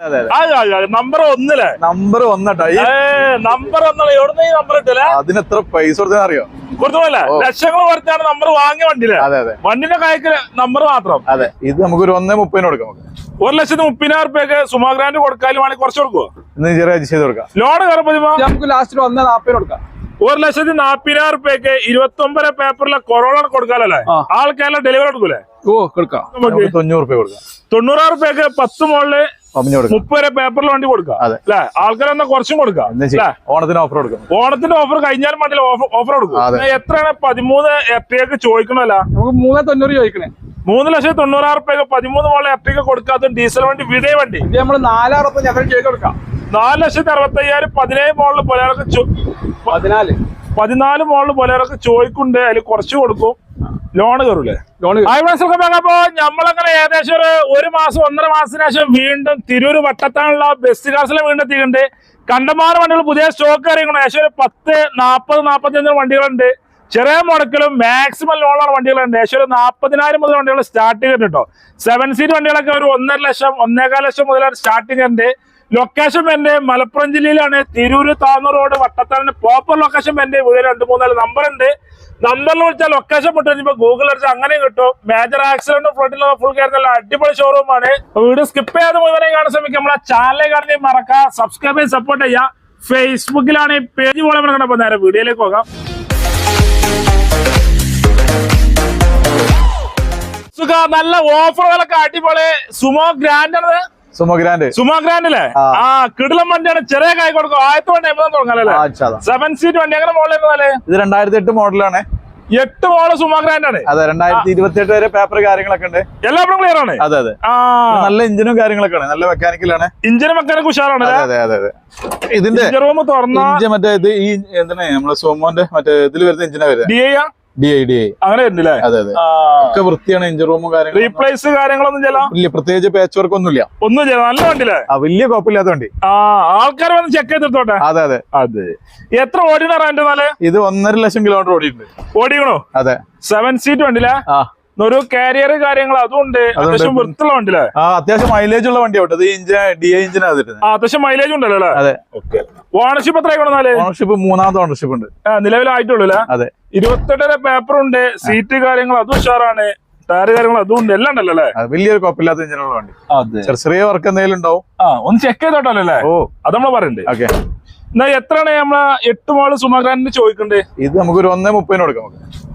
അതെ അതെ. നമ്പർ ഒന്നില്ലേ? നമ്പർ ഒന്നട്ടാ. ഈ നമ്പർ ഒന്നല്ലേ? എവിടുന്ന് ഈ നമ്പർ ഇട്ടില്ല അതിന് എത്ര പൈസ കൊടുത്താൽ അറിയോ? കൊടുത്തോല്ലേ ലക്ഷങ്ങൾ കൊടുത്താണ് നമ്പർ വാങ്ങിയ വണ്ടിയിലെ. അതെ അതെ. വണ്ടിന്റെ കായ്ക്ക് നമ്പർ മാത്രം. അതെ. ഇത് നമുക്ക് ഒരു ഒന്നേ മുപ്പതിന് കൊടുക്കാം നമുക്ക്. ഒരു ലക്ഷത്തി മുപ്പതിനായിരം റുപ്യൊക്കെ സുമാ ഗ്രാൻഡ് കൊടുക്കാനും വേണമെങ്കിൽ കുറച്ച് കൊടുക്കുവോ? ഇന്ന് ചെറിയ അഡ്ജസ്റ്റ് ചെയ്ത് കൊടുക്കാം. ലോൺ കയറുമ്പോൾ നമുക്ക് ലാസ്റ്റ് ഒന്നേ നാപ്പതിന് കൊടുക്കാം. ഒരു ലക്ഷത്തി നാപ്പതിനായിരം റുപ്യക്ക് ഇരുപത്തി ഒമ്പത് പേപ്പറിലെ കൊറോണ കൊടുക്കാനല്ലേ. ആൾക്കാരെല്ലാം ഡെലിവറി കൊടുക്കൂലേ? ഓ കൊടുക്കാം. തൊണ്ണൂറ് രൂപ കൊടുക്കാം. തൊണ്ണൂറായിരം റുപ്യക്ക് പത്ത് കൊടുക്കാം മുപ്പത് പേപ്പറിൽ വണ്ടി കൊടുക്കാം. അല്ലെ? ആൾക്കാരെന്നാ കുറച്ചും കൊടുക്കാം. ഓണത്തിന് ഓഫർ കൊടുക്കാം. ഓണത്തിന്റെ ഓഫർ കഴിഞ്ഞാൽ മതി ഓഫർ കൊടുക്കും. എത്രയാണ് പതിമൂന്ന് എർട്ടിയൊക്കെ ചോദിക്കണല്ല നമുക്ക് മൂന്ന് തൊണ്ണൂറ് ചോദിക്കണേ. മൂന്ന് ലക്ഷത്തി തൊണ്ണൂറായിരം റുപ്യൊക്കെ പതിമൂന്ന് മോളെ എർട്ടിയൊക്കെ കൊടുക്കാത്ത ഡീസൽ വണ്ടി വിടേ വണ്ടി. ഇത് നമ്മൾ നാലായിരം ഞങ്ങൾ ചെയ്ത് കൊടുക്കാം. നാല് ലക്ഷത്തി അറുപത്തി അയ്യായിരം പതിനേഴ് മോളിൽ പൊലേറൊക്കെ പതിനാല്. പതിനാല് മോളിൽ പൊലേറൊക്കെ ചോദിക്കുന്നുണ്ട് അതിൽ കുറച്ച് കൊടുക്കും. ലോൺ കയറൂലേ? ലോൺ അപ്പൊ നമ്മളങ്ങനെ ഏകദേശം ഒരു ഒരു മാസം ഒന്നര മാസത്തിന് ശേഷം വീണ്ടും തിരൂര് വട്ടത്താനുള്ള ബസ് ക്ലാസ്സിലെ വീണ്ടും എത്തിയിട്ടുണ്ട്. കണ്ടമാന വണ്ടികൾ പുതിയ സ്റ്റോക്ക് ഇറങ്ങണം ഏകദേശം ഒരു പത്ത് നാൽപ്പത് നാൽപ്പത്തഞ്ച് വണ്ടികളുണ്ട്. ചെറിയ മുടക്കിലും മാക്സിമം ലോണുള്ള വണ്ടികളുണ്ട്. ഏകദേശം ഒരു നാൽപ്പതിനായിരം മുതൽ വണ്ടികൾ സ്റ്റാർട്ട് ചെയ്തിട്ടുണ്ട് സെവൻ സീറ്റ് വണ്ടികളൊക്കെ ഒരു ഒന്നര ലക്ഷം ഒന്നേകാൽ ലക്ഷം മുതൽ സ്റ്റാർട്ടിംഗ് ഉണ്ട് ലൊക്കേഷൻ എന്റെ മലപ്പുറം ജില്ലയിലാണ്. തിരൂര് താന്നൂർ റോഡ് വട്ടത്താറിന്റെ പ്രോപ്പർ ലൊക്കേഷൻ എന്റെ വീട് രണ്ട് മൂന്നാൽ നമ്പർ ഉണ്ട്. നമ്പറിൽ വിളിച്ചാൽ ലൊക്കേഷൻ വിട്ടു കഴിഞ്ഞപ്പോ ഗൂഗിൾ അടിച്ചാൽ അങ്ങനെ കിട്ടും. മേജർ ആക്സിഡന്റ് ഫ്രണ്ടിൽ ഫുൾ കയറി അടിപൊളി ഷോറൂമാണ് വീട് സ്കിപ്പ് ചെയ്യാതെ മുഴുവനെ കാണാൻ ശ്രമിക്കുക. നമ്മളെ ചാനലിൽ കാണി മറക്കുക സബ്സ്ക്രൈബ് ചെയ്ത് സപ്പോർട്ട് ചെയ്യുക. ഫേസ്ബുക്കിലാണ് ഈ പേജ് പോലെ കണ്ടപ്പോ നേരെ വീഡിയോയിലേക്ക് പോകാം. നല്ല ഓഫറുകളൊക്കെ അടിപൊളി. സുമോ ഗ്രാൻഡ് ആണ് സുമോ ഗ്രാൻഡ് സുമോ ഗ്രാൻഡ് അല്ലേ ആ. കിടിലം വണ്ടിയാണ് ചെറിയ കായ് കൊടുക്കും. ആയിരത്തി വണ്ടി തുടങ്ങാനല്ലേ? സെവൻ സീറ്റ് വണ്ടി. അങ്ങനെ മോളിൽ ഇത് രണ്ടായിരത്തി എട്ട് മോഡലാണ്. എട്ട് മോഡൽ സുമോ ഗ്രാൻഡ് ആണ് അതെ രണ്ടായിരത്തി ഇരുപത്തി എട്ട് വരെ പേപ്പർ കാര്യങ്ങളൊക്കെ ഉണ്ട്. എല്ലാവരും ക്ലിയർ ആണ്? അതെ അതെ. നല്ല എഞ്ചിനും കാര്യങ്ങളൊക്കെ ആണ് നല്ല മെക്കാനിക്കലാണ് ഇഞ്ചിനും മെക്കാനിക് ഉഷാറാണ് അതെ അതെ അതെ ഇതിന്റെ റൂം തുറന്ന മറ്റേ ഇത് ഈ എന്താണ് നമ്മളെ സോമോന്റെ മറ്റേ ഇതിൽ വരുന്ന എഞ്ചിനാ വരുന്നത് ഡി ഐ ഡി ഐ അങ്ങനെ വരുന്നില്ലേ? അതെ അതെ. ഒക്കെ വൃത്തിയാണ് എഞ്ചിൻ റൂമും കാര്യങ്ങളും. റീപ്ലേസ് കാര്യങ്ങളൊന്നും ചെയ്യല ഇല്ല പ്രത്യേകിച്ച് പാച്ച് വർക്ക് ഒന്നുമില്ല. ഒന്നും ചെയ്യല നല്ല വണ്ടിയില്ലേ? വലിയ കുഴപ്പമില്ലാത്ത വണ്ടി. ആ ആൾക്കാർ വന്ന് ചെക്ക് ചെയ്തിട്ടോട്ടെ? അതെ അതെ. അതെ. എത്ര ഓടിനാ നാല് ഇത് ഒന്നര ലക്ഷം കിലോമീറ്റർ ഓടിയിട്ടുണ്ട്. ഓടിക്കണോ? അതെ. സെവൻ സീറ്റ് വണ്ടിയില്ലേ? ആ. ഒരു കാരിയർ കാര്യങ്ങൾ അതുകൊണ്ട് അത്യാവശ്യം വൃത്തിയുള്ള വണ്ടിയല്ലേ? ആ അത്യാവശ്യം മൈലേജ് ഉള്ള വണ്ടി ആവട്ടെ ഇത് ഇഞ്ചിൻ ഡി എ ഇഞ്ചിനാ അത്യാവശ്യം മൈലേജ് ഉണ്ടല്ലോ അല്ലേ? അതെ. ഓണർഷിപ്പ് എത്ര ആയിക്കോണെന്നാൽ ഓണർഷിപ്പ് മൂന്നാമത്തെ ഓണർഷിപ്പ് ഉണ്ട്. നിലവിലായിട്ടുള്ളൂ അല്ലേ? അതെ. ഇരുപത്തെട്ടര പേപ്പർ ഉണ്ട്. സീറ്റ് കാര്യങ്ങൾ അതും ഉഷാറാണ്. ടയർ കാര്യങ്ങൾ അതുകൊണ്ട് എല്ലാം ഉണ്ടല്ലോ അല്ലേ? അത് വലിയൊരു കുഴപ്പമില്ലാത്ത എഞ്ചിനുള്ള വണ്ടി. ചെറിയ ചെറിയ വർക്ക് എന്തെങ്കിലും ഉണ്ടാവും. ആ ഒന്ന് ചെക്ക് ചെയ്തോട്ടോ അല്ലേ? ഓ. അത് നമ്മൾ പറയണ്ടേ. ഓക്കെ. എന്നാ എത്രയാണ് നമ്മളെ എട്ട് മോൾ സുമാഗ്രാൻഡിന് ചോദിക്കണ്ടേ? ഇത് നമുക്ക് ഒരു ഒന്നേ മുപ്പതിന് കൊടുക്കാം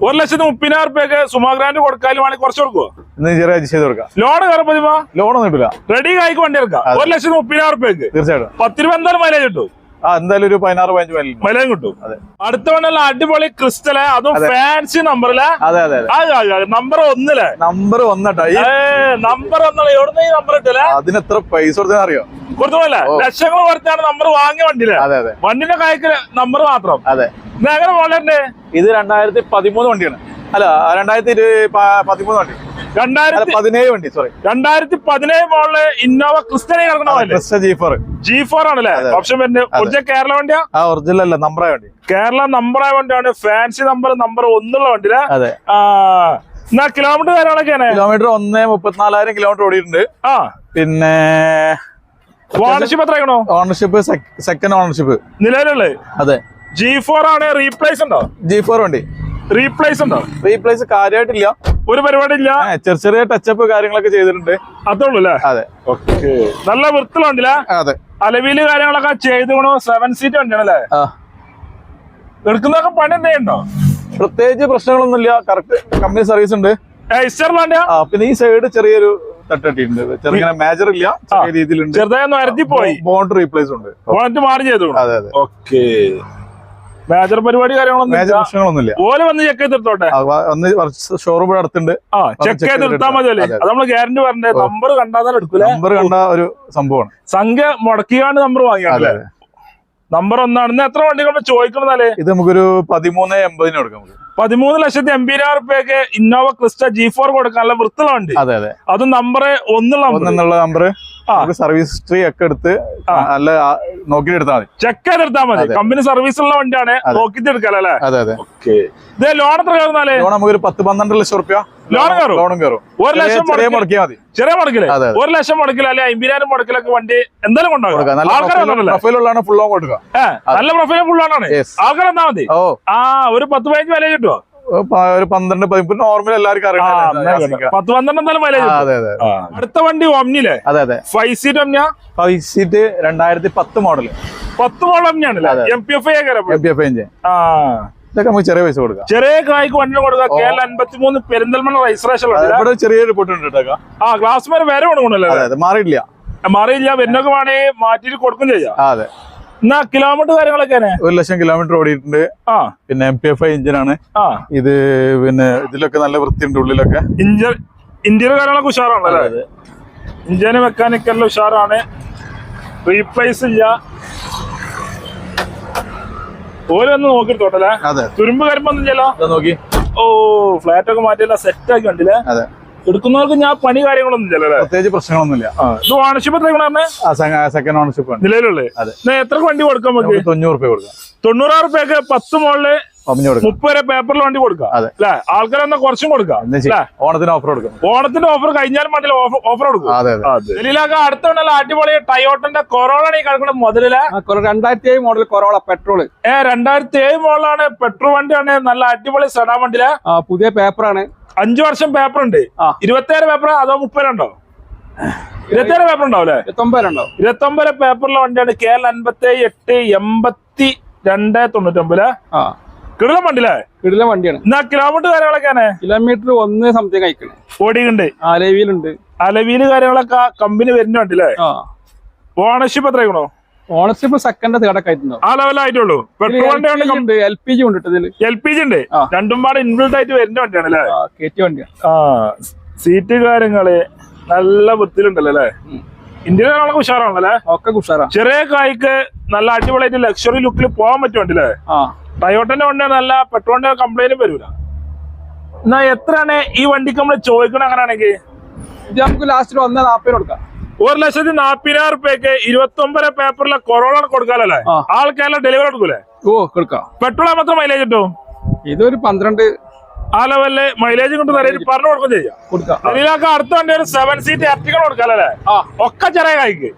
ഒരു ലക്ഷത്തി മുപ്പതിനായിരം റുപ്യക്ക് സുമാഗ്രാൻഡ് കൊടുക്കാനും വേണമെങ്കിൽ കുറച്ച് കൊടുക്കുവോ? ഇന്ന് ചെറിയ ചെയ്ത് കൊടുക്കാം. ലോൺ കയറുമ്പോ ലോണൊന്നും കിട്ടില്ല റെഡി ആയിക്കോ വണ്ടി എടുക്കാം. ഒരു ലക്ഷത്തി മുപ്പതിനായിരം റുപ്യക്ക് തീർച്ചയായിട്ടും. പത്ത് രൂപ എന്തായാലും മൈലേജ് കിട്ടും. ആ എന്തായാലും ഒരു പതിനാറ് പതിനഞ്ച് മൈലുണ്ട് മൈലേജ് കിട്ടും. അടുത്ത വണ്ണല്ല അടിപൊളി ക്രിസ്റ്റൽ അതും. ഫാൻസി നമ്പറിലെ അതെ അതെ നമ്പർ ഒന്നിലെ. നമ്പർ ഒന്നട്ടാ. നമ്പർ ഒന്നല്ല എവിടുന്ന് ഈ നമ്പർ ഇട്ടില്ലേ അതിന് എത്ര പൈസ കൊടുത്തോല്ലേ ഓ. ലക്ഷങ്ങൾ കൊടുത്താണ് നമ്പർ വാങ്ങിയ വണ്ടിയിലെ. അതെ അതെ. വണ്ടിന്റെ കായ്ക്കൽ നമ്പർ മാത്രം. അതെ. ഇത് എങ്ങനെ മോളെ ഇത് രണ്ടായിരത്തി പതിമൂന്ന് വണ്ടിയാണ്. അല്ല രണ്ടായിരത്തി പതിമൂന്ന് വണ്ടി. രണ്ടായിരത്തി പതിനേഴ് വണ്ടി സോറി രണ്ടായിരത്തി പതിനേഴ് മോളിൽ Innova ക്രിസ്റ്റനെ Crysta G four G four ആണല്ലേ. ഓപ്ഷൻ വരുന്നത്. ഒറിജിനൽ കേരള വണ്ടിയാ? ആ ഒറിജിനൽ അല്ല നമ്പറായ വണ്ടി. കേരള നമ്പറായ വണ്ടിയാണ്. ഫാൻസി നമ്പർ നമ്പർ ഒന്നുള്ള വണ്ടിയിലെ. അതെ. എന്നാ കിലോമീറ്റർ കാര്യങ്ങളൊക്കെയാണ്? കിലോമീറ്റർ ഒന്നേ മുപ്പത്തിനാലായിരം കിലോമീറ്റർ ഓടിയിട്ടുണ്ട്. ആ. പിന്നെ ഓണർഷിപ്പ് എത്ര ഓണർഷിപ്പ് സെക്കൻഡ് ഓണർഷിപ്പ് നിലവിലുള്ളത്? അതെ. ജി ഫോർ ആണ്. റീപ്ലേസ് ഉണ്ടോ? ജി ഫോർ വണ്ടി. റീപ്ലേസ് ഉണ്ടോ? റീപ്ലേസ് കാര്യമായിട്ടില്ല ഒരു പരിപാടി ഇല്ല ചെറിയ ചെറിയ ടച്ചപ്പ് കാര്യങ്ങളൊക്കെ ചെയ്തിട്ടുണ്ട്. അതേ ഉള്ളൂ അല്ലേ? അതെ. ഓക്കെ നല്ല വൃത്തിലുണ്ടല്ലേ അതെ. അലവിൽ കാര്യങ്ങളൊക്കെ ചെയ്തുകൊണ്ടോ സെവൻ സീറ്റ് വണ്ടിയാണല്ലേ എടുക്കുന്നൊക്കെ പണി എന്തെയുണ്ടോ പ്രത്യേകിച്ച് പ്രശ്നങ്ങളൊന്നും ഇല്ല കറക്റ്റ് കമ്പനി സർവീസ് ഉണ്ട് പിന്നെ ഈ സൈഡ് ചെറിയൊരു തട്ടട്ടിട്ടുണ്ട് ചെറുങ്ങനെ മേജർ ഇല്ല. ചെറിയ രീതിയിലുണ്ട്. ചെറുതായി പോയി ബോണ്ട് റീപ്ലേസ് ഉണ്ട്. ബോണ്ട് മാറി ചെയ്തു അതെ അതെ. ഓക്കെ മേജർ പരിപാടി കാര്യങ്ങളൊന്നും മേജർ ഇല്ല. പ്രശ്നങ്ങളൊന്നുമില്ല ഓൽ വന്ന് ചെക്ക് ചെയ്തിട്ടോട്ടെ ആ, വ- ഷോറൂം ഇവിടെ അടുത്തുണ്ട്. ആ check ചെക്ക് എടുത്താൽ അതെ. അത്. നമ്മൾ ഗ്യാരണ്ടി പറഞ്ഞേ നമ്പർ കണ്ടാൽ എടുക്കൂലേ? നമ്പർ കണ്ട ഒരു സംഭവമാണ്. സംഖ്യ മുടക്കിയാണ് നമ്പർ അതെ വാങ്ങിയാണല്ലേ അതെ നമ്പർ ഒന്നാണ് ഇന്ന് എത്ര വണ്ടികൾ ചോദിക്കണതാലേ ഇത് നമുക്കൊരു പതിമൂന്ന് എൺപതിന് കൊടുക്കാം നമുക്ക്. പതിമൂന്ന് ലക്ഷത്തി എൺപതിനായിരം റുപ്യക്ക് ഇന്നോവ ക്രിസ്റ്റ ജി ഫോർ കൊടുക്കാനുള്ള വൃത്തിയുള്ള വണ്ടി. അതെ അതെ. അതും നമ്പർ ഒന്നുള്ള ഒന്നെന്നുള്ള നമ്പർ ആ. നമുക്ക് സർവീസ് ഹിസ്റ്ററി ഒക്കെ എടുത്ത്. നല്ല നോക്കിയിട്ട് എടുത്താൽ മതി. ചെക്ക് എടുത്താൽ മതി. കമ്പനി സർവീസ് ഉള്ള വണ്ടിയാണ്. അതെ. നോക്കിയിട്ട് അതെ അതെ. ഇത് ലോൺ എത്ര കയറുന്നാലേ ലോൺ നമുക്കൊരു പത്ത് പന്ത്രണ്ട് ലക്ഷം റുപ്യ ലോൺ കയറും? ലോണും കയറും. ഒരു ലക്ഷം ചെറിയ- ചെറിയ മുടക്കിയാൽ മതി. ചെറിയ മുടക്കിൽ? അതെ, അതെ. ഒരു ലക്ഷം മുടക്കില്ല അല്ലെ അമ്പതിനായിരം മുടക്കിലൊക്കെ വണ്ടി എന്തായാലും പ്രൊഫൈലുള്ളതാണ് ഫുൾ കൊടുക്കുക. നല്ല പ്രൊഫൈൽ Yes. ആൾക്കാർ എന്നാ മതി. ആ ഒരു പത്ത് പതിനഞ്ച് വില കിട്ടുമോ ഒരു പന്ത്രണ്ട് പതിമൂന്ന് നോർമൽ എല്ലാവർക്കും അറിയാം. പത്ത് പന്ത്രണ്ട് അതെ അതെ. അടുത്ത വണ്ടി ഒമ്നിലേ അതെ അതെ. Five seat Omni five seat രണ്ടായിരത്തി പത്ത് മോഡൽ പത്ത് മോഡൽ ഒമ്നിയാണല്ലേ അതെ. M P F M P F engine. ആ. ഇതൊക്കെ നമുക്ക് ചെറിയ പൈസ കൊടുക്കാം. ചെറിയ കായ്ക്ക് വണ്ടി കൊടുക്കാം. കേരള അൻപത്തിമൂന്ന് പെരിന്തൽമണ്ണ രജിസ്ട്രേഷൻ ഇവിടെ ചെറിയൊരു പൊട്ടുണ്ട് ആ ഗ്ലാസ് മേലെ വരെ കൊടുക്കണല്ലോ മാറിയില്ല മാറിയില്ല. വരുന്നൊക്കെ വേണേ മാറ്റിയിട്ട് കൊടുക്കും ചെയ്യാം. അതെ. എന്നാ കിലോമീറ്റർ കാര്യങ്ങളൊക്കെ ഒരു ലക്ഷം കിലോമീറ്റർ ഓടിയിട്ടുണ്ട്. ആ. പിന്നെ എം പി എഫ് ഐ ഇഞ്ചിനാണ് ആ. ഇത് പിന്നെ ഇതിലൊക്കെ നല്ല വൃത്തിയുണ്ട് ഉള്ളിലൊക്കെ. ഇഞ്ചർ ഇന്ത്യയിലെ കാര്യങ്ങളൊക്കെ ഉഷാറാണല്ലേ ഇഞ്ചിന് മെക്കാനിക്കലിൽ ഉഷാറാണ്. റീപ്ലേസ് ഇല്ല. ഓരോന്ന് നോക്കിട്ടോട്ടല്ലേ തുരുമ്പ് കരുമ്പൊന്നും ഇല്ലല്ലോ? നോക്കി. ഓ ഫ്ലാറ്റ് ഒക്കെ മാറ്റിയല്ല സെറ്റ് ആക്കി കണ്ടില്ലേ? അതെ. എടുക്കുന്നവർക്ക് ഞാൻ പണി കാര്യങ്ങളൊന്നും ഇല്ലല്ലേ പ്രത്യേകിച്ച് പ്രശ്നങ്ങളൊന്നുമില്ല. ഇത് ഓണർഷിപ്പ് എത്ര സെക്കൻഡ് ഓണർഷിപ്പ് നിലവിലുള്ളേ? അതെ. എത്ര വണ്ടി കൊടുക്കാൻ നമുക്ക്? തൊണ്ണൂറ് രൂപ കൊടുക്കാം. തൊണ്ണൂറായിരം രൂപയൊക്കെ പത്ത് മോളിൽ കൊടുക്കാം. മുപ്പത് വരെ പേപ്പറിൽ വണ്ടി കൊടുക്കാം. അതെ. ആൾക്കാർ ആൾക്കാരെന്നാ കുറച്ചും കൊടുക്കാം. ഓണത്തിന് ഓഫർ കൊടുക്കാം. ഓണത്തിന്റെ ഓഫർ കഴിഞ്ഞാലും വണ്ടിയിൽ ഓഫർ കൊടുക്കും. അതെ അതെ. ഡൽഹിയിലൊക്കെ അടുത്ത ഉണ്ടല്ലോ അടിപൊളി ടയോട്ടന്റെ കൊറോള ഈ കിടക്കുന്ന മുതലിൽ. രണ്ടായിരത്തി ഏഴ് മോഡൽ കൊറോള പെട്രോൾ ഏഹ് രണ്ടായിരത്തി ഏഴ് മോഡലാണ് പെട്രോൾ വണ്ടിയാണ്. നല്ല അടിപൊളി സെഡാ വണ്ടിയിൽ. പുതിയ പേപ്പറാണ് അഞ്ചു വർഷം പേപ്പർ ഉണ്ട് ആ. ഇരുപത്തേഴ് പേപ്പർ അതോ മുപ്പതുണ്ടോ ഇരുപത്തേഴ് പേപ്പർ ഉണ്ടാവും അല്ലെ ഇരുപത്തൊമ്പതിലുണ്ടോ ഇരുപത്തൊമ്പത് പേപ്പറിലെ വണ്ടിയാണ് കെ എൽ അൻപത്തി എട്ട് എൺപത്തി രണ്ട് തൊണ്ണൂറ്റൊമ്പത് കിടിലം വണ്ടിയില്ലേ കിടിലം വണ്ടിയാണ്. എന്നാ കിലോമീറ്റർ കാര്യങ്ങളൊക്കെയാണ് കിലോമീറ്റർ ഒന്ന് സംതിങ് അയക്കണേ ഓടിയുണ്ട് അലവിയിലുണ്ട്. അലവിയിൽ കാര്യങ്ങളൊക്കെ കമ്പനി വരുന്ന വണ്ടിയില്ലേ ഓണർഷിപ്പ് എത്രയാണോ ഓണർഷിപ്പ് സെക്കൻഡ് തേർഡൊക്കെ ആയിട്ടുണ്ടോ ആ ലെവലായിട്ടുള്ളൂ പെട്രോൾ വണ്ടിയാണ് ഉണ്ട് എൽ പി ജി ഉണ്ട് ഇതിൽ. എൽ പി ജി ഉണ്ട്. രണ്ടും പാടെ ഇൻബിൾഡ് ആയിട്ട് വരുന്ന വണ്ടിയാണ് അല്ലേ? കയറ്റി വണ്ടിയാണ് ആ സീറ്റ് കാര്യങ്ങൾ നല്ല വൃത്തിയിലുണ്ടല്ലോ അല്ലേ. ഇന്ത്യയിലെ ഉഷാറാണല്ലേ ഒക്കെ ഉഷാറാണ് ചെറിയ കായ്ക്ക് നല്ല അടിപൊളിയായിട്ട് ലക്ഷറി ലുക്കിൽ പോകാൻ പറ്റും വണ്ടിയല്ലേ ടയോട്ടന്റെ വണ്ടി നല്ല പെട്രോളിന്റെ കംപ്ലൈന്റ് വരൂല. എന്നാ എത്രയാണ് ഈ വണ്ടിക്ക് നമ്മൾ ചോദിക്കണം അങ്ങനെയാണെങ്കിൽ? ഇത് നമുക്ക് ലാസ്റ്റ് ഒന്ന് നാപ്പതിന് കൊടുക്കാം. ഒരു ലക്ഷത്തി നാപ്പതിനായിരം റുപ്യക്ക് ഇരുപത്തി ഒമ്പത് പേപ്പറിലെ കൊറോള കൊടുക്കാനല്ലേ ആൾക്കാരെ ഡെലിവറി കൊടുക്കൂലേ? ഓ കൊടുക്കാം. പെട്രോൾ മാത്രം മൈലേജ് കിട്ടും? ഇതൊരു പന്ത്രണ്ട് ആ ലെവലിൽ മൈലേജ് കൊണ്ട് പറഞ്ഞു കൊടുക്കും ചെയ്യാം. കൊടുക്കാം. അടുത്ത വണ്ടി ഒരു സെവൻ സീറ്റ് എർട്ടികൾ കൊടുക്കാനല്ലേ ആ. ഒക്കെ ചെറിയ കായ്ക്ക്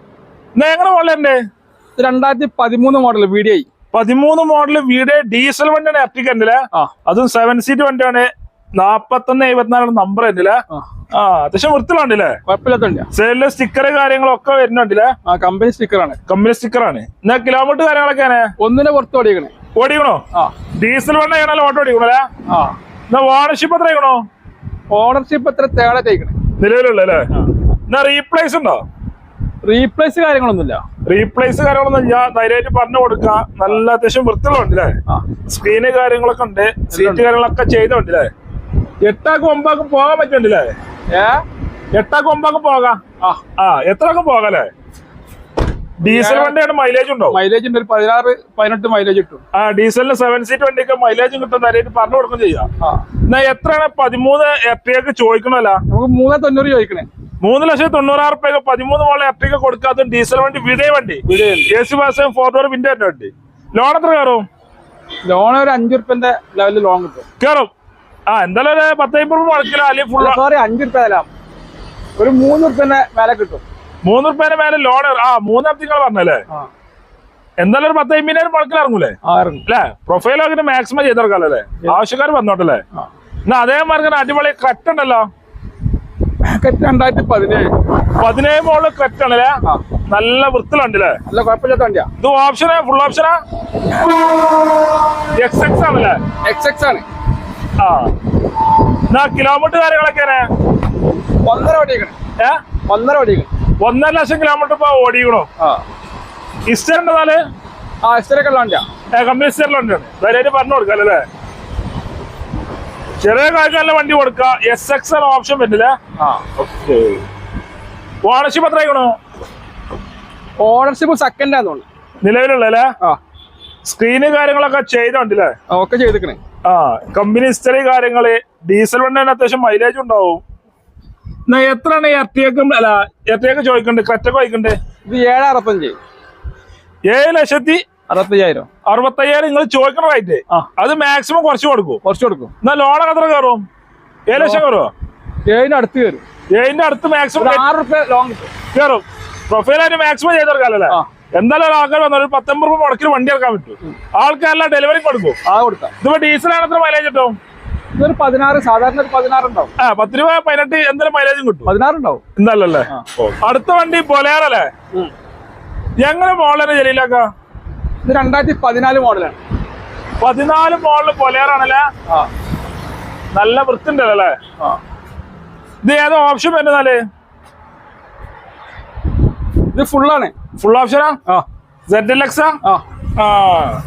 എങ്ങനെ മോഡലുണ്ട് രണ്ടായിരത്തി പതിമൂന്ന് മോഡൽ വി ഡി ഐ പതിമൂന്ന് മോഡൽ വീഡിയോ ഡീസൽ വണ്ടിയാണ് എർട്ടിക്ക ഉണ്ടല്ലേ അതും സെവൻ സീറ്റ് വണ്ടിയാണ്. നാപ്പത്തൊന്ന് എഴുപത്തിനാല് നമ്പർ ഉണ്ടല്ലേ ആ അത്യാവശ്യം വൃത്തിലുണ്ടല്ലേ കുഴപ്പമില്ലാത്ത വണ്ടിയാ സ്റ്റിക്കർ കാര്യങ്ങളൊക്കെ വരുന്നുണ്ടല്ലേ? ആ കമ്പനി സ്റ്റിക്കറാണ് കമ്പനി സ്റ്റിക്കറാണ് എന്നാ കിലോമീറ്റർ കാര്യങ്ങളൊക്കെയാണ് ഒന്നിനെ പുറത്ത് ഓടിക്കണേ. ഓടിക്കണോ? ആ. ഡീസൽ വണ്ണ ചെയ്യണല്ലോ ഓട്ടോ ഓടിക്കണല്ലേ? ആ. എന്നാ ഓണർഷിപ്പ് എത്ര ആയിക്കണോ? ഓണർഷിപ്പ് എത്ര തേളായിട്ട് നിലവിലുള്ള നിലവിലുള്ളല്ലേ എന്നാ റീപ്ലേസ് ഉണ്ടോ? റീപ്ലേസ് കാര്യങ്ങളൊന്നുമില്ല. റീപ്ലേസ് കാര്യങ്ങളൊന്നും ഞാൻ ധൈര്യമായിട്ട് പറഞ്ഞു കൊടുക്കുക. നല്ല അത്യാവശ്യം ആ. സ്ക്രീന് കാര്യങ്ങളൊക്കെ ഉണ്ട്. സീറ്റ് കാര്യങ്ങളൊക്കെ ചെയ്തോണ്ടല്ലേ എട്ടാക്കും ഒമ്പാക്കും പോകാൻ പറ്റുന്നുണ്ടല്ലേ ഏ? എട്ടാക്കും ഒമ്പാക്കും പോകാം. ആ. എത്രക്കും പോകാല്ലേ ഡീസൽ വണ്ടിയാണ് മൈലേജ് ഉണ്ടോ? മൈലേജ് ഉണ്ട്. ഒരു പതിനാറ് പതിനെട്ട് മൈലേജ് കിട്ടും. ആ ഡീസലിന് സെവൻ സീറ്റ് വണ്ടിക്ക് മൈലേജ് കിട്ടും. ധൈര്യമായിട്ട് പറഞ്ഞു കൊടുക്കും ചെയ്യാം. എന്നാ എത്രയാണ് പതിമൂന്ന് എർട്ടിയൊക്കെ ചോദിക്കണല്ല നമുക്ക് മൂന്ന് തൊണ്ണൂറ് ചോദിക്കണേ. മൂന്ന് ലക്ഷത്തി തൊണ്ണൂറായിരം റുപ്യക്ക് പതിമൂന്ന് മോളെ എപ്പിയൊക്കെ കൊടുക്കാത്ത ഡീസൽ വണ്ടി വിടേ വണ്ടി. എ സി ബാസ് ഫോർ ഡോർ വിൻഡോ വണ്ടി. ലോൺ എത്ര കയറും? ലോൺ ഒരു അഞ്ചു റുപ്യന്റെ ലെവലിൽ ലോൺ കിട്ടും. കയറും. ആ എന്തായാലും ഒരു പത്തൈമ്പത് മുടക്കില്ല. അല്ലെങ്കിൽ ഫുൾ സോറി അഞ്ചു റുപ്യ തരാം ഒരു മൂന്ന് റുപ്യന്റെ വില കിട്ടും. മൂന്ന് റുപ്യന്റെ വില ലോൺ ആ മൂന്ന് നിങ്ങൾ പറഞ്ഞല്ലേ? എന്തായാലും ഒരു പത്തയ്പിനായിരം മുടക്കിൽ ഇറങ്ങൂലേ? അല്ലേ? പ്രൊഫൈൽ അങ്ങനെ മാക്സിമം ചെയ്ത് അല്ലേ? ആവശ്യക്കാർ വന്നോട്ടല്ലേ? എന്നാ അതേ മാർഗം അടിപൊളി കറക്റ്റ് ഉണ്ടല്ലോ? രണ്ടായിരത്തി പതിനേഴ്. പതിനേഴ് മോൾ ക്രെറ്റ് ആണല്ലേ നല്ല വൃത്തിലുണ്ടല്ലേ നല്ല കുഴപ്പമില്ലാത്ത വണ്ടിയാ. ഇത് ഓപ്ഷനാ ഫുൾ ഓപ്ഷനാ എക്സ് എക്സ് ആണല്ലേ? എക്സ് എക്സ് ആണ്. ആ. എന്നാ കിലോമീറ്റർ കാര്യങ്ങളൊക്കെ ഒന്നര ഓടിക്കണേ ഏ? ഒന്നര ഓടിക്കണേ ഒന്നര ലക്ഷം കിലോമീറ്റർ ഇപ്പൊ ഓടിക്കണോ? ഇസ്റ്റർ ഉണ്ടെന്നാൽ ആ ഉള്ള വണ്ടിയാ കമ്പനി ഇസ്റ്ററിലുണ്ട് ധൈര്യമായിട്ട് പറഞ്ഞു കൊടുക്കാം അല്ലേ? ചെറിയ കാഴ്ച വണ്ടി കൊടുക്ക. എസ് എക്സ് എൽ ഓപ്ഷൻ പറ്റില്ല ഓണർഷിപ്പ് എത്ര ആയിക്കണോ? ഓണർഷിപ്പ് സെക്കൻഡ് ആണെന്നുള്ളു നിലവിലുള്ള സ്ക്രീന് കാര്യങ്ങളൊക്കെ ചെയ്തോണ്ടല്ലേ ഒക്കെ ചെയ്തിക്കണേ ആ കമ്പനി ഹിസ്റ്ററി കാര്യങ്ങൾ. ഡീസൽ വണ്ടിന് അത്യാവശ്യം മൈലേജ് ഉണ്ടാവും. എത്രയാണ് എർട്ടിയൊക്കെ അല്ല എർട്ടിയൊക്കെ ചോദിക്കണ്ടേ ക്രെറ്റൊക്കെ ചോദിക്കണ്ടേ? ഇത് ഏഴ് അറുപത്തഞ്ച്. ഏഴ് ലക്ഷത്തി അറുപത്തയ്യായിരം. അറുപത്തയ്യായിരം നിങ്ങൾ ചോദിക്കണ റേറ്റ് അത് മാക്സിമം കുറച്ച് കൊടുക്കും. കുറച്ച് കൊടുക്കും. എന്നാ ലോണൊക്കെ എത്ര കയറും? ഏഴ് ലക്ഷം കയറുമോ ഏഴിന് അടുത്ത് കയറും. ഏഴിന്റെ അടുത്ത് മാക്സിമം ആറ് റുപ്യ ലോങ് കയറും. പ്രൊഫൈലായിട്ട് മാക്സിമം ചെയ്തെടുക്കാല്ലേ ആ. എന്തായാലും ഒരാൾക്കാർ വന്നാൽ ഒരു പത്തൊമ്പത് രൂപ മുടക്കിൽ വണ്ടി ഇറക്കാൻ പറ്റും. ആൾക്കാരെല്ലാം ഡെലിവറി കൊടുക്കും. ആ കൊടുക്കാം. ഇതിപ്പോ ഡീസലാണ് എത്ര മൈലേജ് കിട്ടും? ഇതൊരു പതിനാറ് സാധാരണ ഒരു പതിനാറ് ഉണ്ടാവും ആ പത്ത് രൂപ പതിനെട്ട് എന്തായാലും മൈലേജും കിട്ടും. പതിനാറുണ്ടാവും. ഉണ്ടാവും ഇന്നല്ലല്ലേ അടുത്ത വണ്ടി പൊലേറല്ലേ എങ്ങനെ മോളെ ജലീലാക്ക? ഇത് രണ്ടായിരത്തി പതിനാല് മോഡലാണ്. പതിനാല് മോളിൽ പൊലേറാണല്ലേ ആ. നല്ല വൃത്തിണ്ടല്ലോ അല്ലേ ആ. ഇത് ഏതോ ഓപ്ഷൻ വരുന്നാൽ ഇത് ഫുള്ളാണ് ഫുൾ ഓപ്ഷനാ ആ? സെഡ് എൽ എക്സാ ആ? ആ.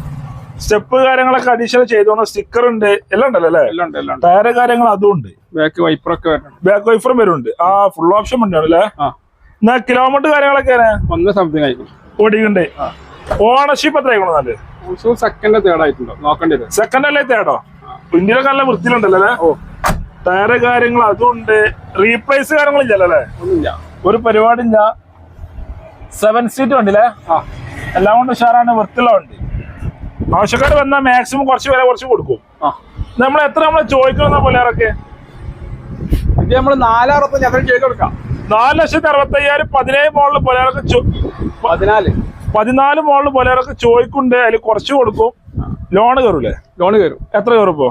സ്റ്റെപ്പ് കാര്യങ്ങളൊക്കെ അഡീഷണൽ ചെയ്തോണ്ട് സ്റ്റിക്കർ ഉണ്ട്. എല്ലാം ഉണ്ടല്ലോ അല്ലേ? എല്ലാം ഉണ്ട് എല്ലാം ടയറ് കാര്യങ്ങൾ അതും ഉണ്ട്. ബാക്ക് വൈപ്പറൊക്കെ വരുന്നുണ്ട്. ബാക്ക് വൈപ്പറും വരുന്നുണ്ട്. ആ ഫുൾ ഓപ്ഷൻ ആ. എന്നാ കിലോമീറ്റർ കാര്യങ്ങളൊക്കെ ഒന്ന് സംതിങ് ആയിരിക്കും ഓടിക്കണ്ടേ. ഓണർഷിപ്പ് എത്ര ആയിക്കോണം നാല് സെക്കൻഡ് തേർഡ് ആയിട്ടുണ്ടോ? നോക്കേണ്ടി വരും. സെക്കൻഡ് അല്ലേ തേർഡോ ഇന്ത്യയിലൊക്കെ നല്ല വൃത്തിയിലുണ്ടല്ലോ അല്ലേ? ഓ. ടയറ് കാര്യങ്ങൾ അതും ഉണ്ട്. റീപ്ലേസ് കാര്യങ്ങളില്ലല്ലോ അല്ലേ? ഒന്നുമില്ല. ഒരു പരിപാടിയില്ല. സെവൻ സീറ്റ് വണ്ടില്ലേ ആ. എല്ലാം കൊണ്ട് ഉഷാറാണ് വൃത്തിയുള്ള വണ്ടി. ആവശ്യക്കാർ വന്നാൽ മാക്സിമം കുറച്ച് വില കുറച്ച് കൊടുക്കും. നമ്മൾ എത്ര നമ്മൾ ചോദിക്കുന്ന പിള്ളേരൊക്കെ ഇത് നമ്മൾ നാലായിരത്തി ഞങ്ങൾ ചെയ്ത് കൊടുക്കാം. നാല് ലക്ഷത്തി അറുപത്തി അയ്യായിരം പതിനേഴ് മോളിൽ പോലെയൊക്കെ പതിനാല്. പതിനാല് മോളിൽ പോലെയൊക്കെ ചോദിക്കുന്നുണ്ട് അതിൽ കുറച്ച് കൊടുക്കും. ലോൺ കയറൂലേ? ലോൺ കയറും. എത്ര കയറും ഇപ്പോ?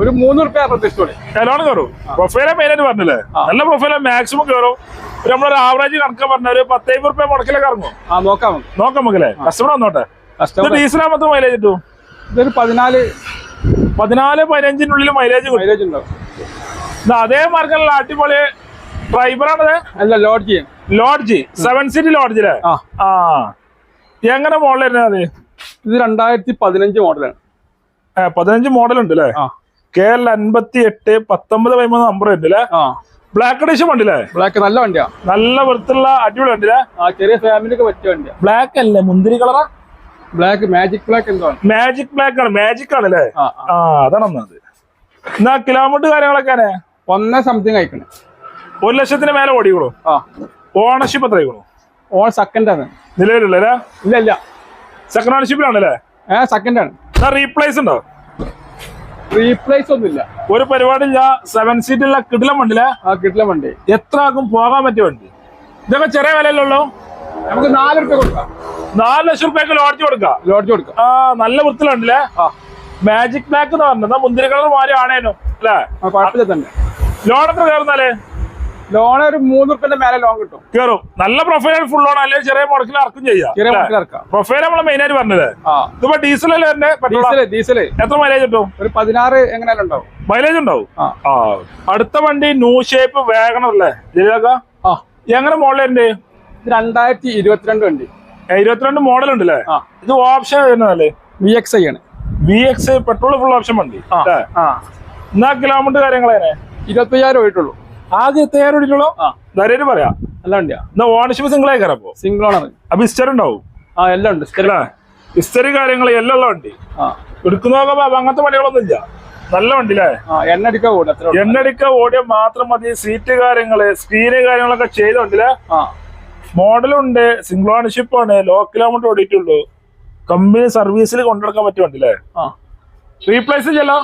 ഒരു മൂന്ന് റുപ്യ പ്രത്യക്ഷ ലോൺ കയറും. പ്രൊഫൈലെ മെയിനായിട്ട് പറഞ്ഞില്ലേ? നല്ല പ്രൊഫൈലെ മാക്സിമം കയറും. നമ്മളൊരു ആവറേജ് കണക്ക് പറഞ്ഞ ഒരു പത്തൈമ്പത് റുപ്യ മുടക്കിലൊക്കെ ഇറങ്ങും. ആ നോക്കാം നോക്കാം നമുക്കല്ലേ? കസ്റ്റമർ വന്നോട്ടെ. ഡീസൽ ആകുമ്പോൾ മൈലേജ് കിട്ടും? ഇതൊരു പതിനാല് പതിനാല് പതിനഞ്ചിനുള്ളിൽ മൈലേജ് മൈലേജ് ഉണ്ടാവും. ഇത് അതേ മാർക്കുള്ള അടിപൊളി ഡ്രൈവറാണത് അല്ല ലോഡ്ജ് ലോഡ്ജ് സെവൻ സീറ്റ് ലോഡ്ജിലെ ആ. ആ. എങ്ങനെ മോഡൽ അത്? ഇത് രണ്ടായിരത്തി പതിനഞ്ച് മോഡലാണ് പതിനഞ്ച് മോഡൽ ഉണ്ട് അല്ലേ ആ. കെ എൽ അൻപത്തി എട്ട് പത്തൊമ്പത് പതിമൂന്ന് നമ്പർ ഉണ്ട് അല്ലേ ബ്ലാക്ക് എഡിഷൻ വണ്ടിയല്ലേ? ബ്ലാക്ക് നല്ല വണ്ടിയാ. നല്ല വൃത്തിയുള്ള അടിപൊളി വണ്ടിയാ ആ ചെറിയ ഫാമിലിക്ക് പറ്റിയ വണ്ടിയാ. ബ്ലാക്ക് അല്ലേ? മുന്തിരി കളറാ? ബ്ലാക്ക് മാജിക് ബ്ലാക്ക് എന്തോ മാജിക് ബ്ലാക്ക് ആണ്. മാജിക് ആണ് അല്ലേ? ആ അതാണ് ഒന്നത് എന്നാ കിലോമീറ്റർ കാര്യങ്ങളൊക്കെ ഒന്നേ സംതിങ് അയക്കണേ ഒരു ലക്ഷത്തിന് മേലെ ഓടിക്കോളൂ. ആ. ഓണർഷിപ്പ് എത്ര ആയിക്കോളൂ? ഓൺ സെക്കൻഡ് ആണ്. നിലവിലുള്ള ഇല്ല ഇല്ല. സെക്കൻഡ് ഓണർഷിപ്പിലാണല്ലേ ഏഹ് സെക്കൻഡ് ആണ്. റീപ്ലേസ് ഉണ്ടോ? റീപ്ലേസ് ഒന്നുമില്ല. ഒരു പരിപാടിയില്ല സെവൻ സീറ്റുള്ള കിടിലം വണ്ടിയിലെ ആ കിട്ടില്ല വണ്ടി. എത്ര ആക്കും പോകാൻ പറ്റിയ വണ്ടി? ഇതൊക്കെ ചെറിയ വിലയിലുള്ളൂ നമുക്ക് നാല് റുപ്യ കൊടുക്കാം. നാല് ലക്ഷം റുപ്യക്ക് ലോഡ്ജ് കൊടുക്കാം. ലോഡ്ജ് കൊടുക്കാം. ആ നല്ല വൃത്തിലുണ്ടല്ലേ ആ. മാജിക് ബ്ലാക്ക് എന്ന് പറഞ്ഞത് മുന്തിരി കളർ മാറി ആണേനോ അല്ലേ? കുഴപ്പമില്ല തന്നെ. ലോൺ എത്ര കയറുന്നാലേ ലോൺ ഒരു മൂന്ന് റുപ്യന്റെ മേലെ ലോൺ കിട്ടും. കയറും നല്ല പ്രൊഫൈൽ ഫുൾ ലോൺ അല്ലെങ്കിൽ ചെറിയ മുടക്കിൽ ഇറക്കും ചെയ്യാം. ചെറിയ ഇറക്കാം പ്രൊഫൈൽ നമ്മളെ മെയിൻ ആയിട്ട് പറഞ്ഞത്. ഇതിപ്പോ ഡീസൽ ഡീസൽ ഡീസൽ എത്ര മൈലേജ് കിട്ടും? ഒരു പതിനാറ് എങ്ങനെയാലും ഉണ്ടാവും. മൈലേജ് ഉണ്ടാവും? ആ. അടുത്ത വണ്ടി ന്യൂ ഷേപ്പ് വേഗണം അല്ലേ? ജലീലാക്ക എങ്ങനെ മോഡൽ ഉണ്ട് രണ്ടായിരത്തി ഇരുപത്തിരണ്ട് വണ്ടി. ഇരുപത്തിരണ്ട് മോഡൽ ഉണ്ട് അല്ലേ? ഇത് ഓപ്ഷൻ വരുന്നതല്ലേ? വി എക്സ് ഐ ആണ്. V X petrol full option വണ്ടി? എന്നാ കിലോമീറ്റർ കാര്യങ്ങളെ ഇരുപത്തയ്യായിരം പോയിട്ടുള്ളൂ ആദ്യം എത്തയ്യായിരം നരേര് പറയാ. വണ്ടിയാ എന്നാ ഓണർഷിപ്പ് സിംഗിൾ ആയി അപ്പൊ? സിംഗിൾ ഓണർ അപ്പൊ ഇസ്റ്റർ ഉണ്ടാവും. ആ എല്ലാം ഉണ്ട്. ഇസ്റ്റർ അല്ലേ? ഇസ്റ്ററി കാര്യങ്ങൾ എല്ലാം ഉള്ള വണ്ടി. എടുക്കുന്നതൊക്കെ അങ്ങനത്തെ പണികളൊന്നും ഇല്ല നല്ല വണ്ടി അല്ലേ ആ എണ്ണ അടിക്കാൻ കൂടും അത്ര ഉള്ളൂ. എണ്ണടിക്ക ഓടിയ മാത്രം മതി. സീറ്റ് കാര്യങ്ങൾ സ്ക്രീന് കാര്യങ്ങളൊക്കെ ചെയ്ത വണ്ടിയില്ലേ ആ. മോഡലുണ്ട് സിംഗിൾ ഓണർഷിപ്പ് ആണ്. ലോ കിലോമീറ്റർ ഓടിയിട്ടുള്ളൂ. കമ്പനി സർവീസിൽ കൊണ്ടുനടക്കാൻ പറ്റും ആ. റീപ്ലേസ് ചെയ്യല്ലോ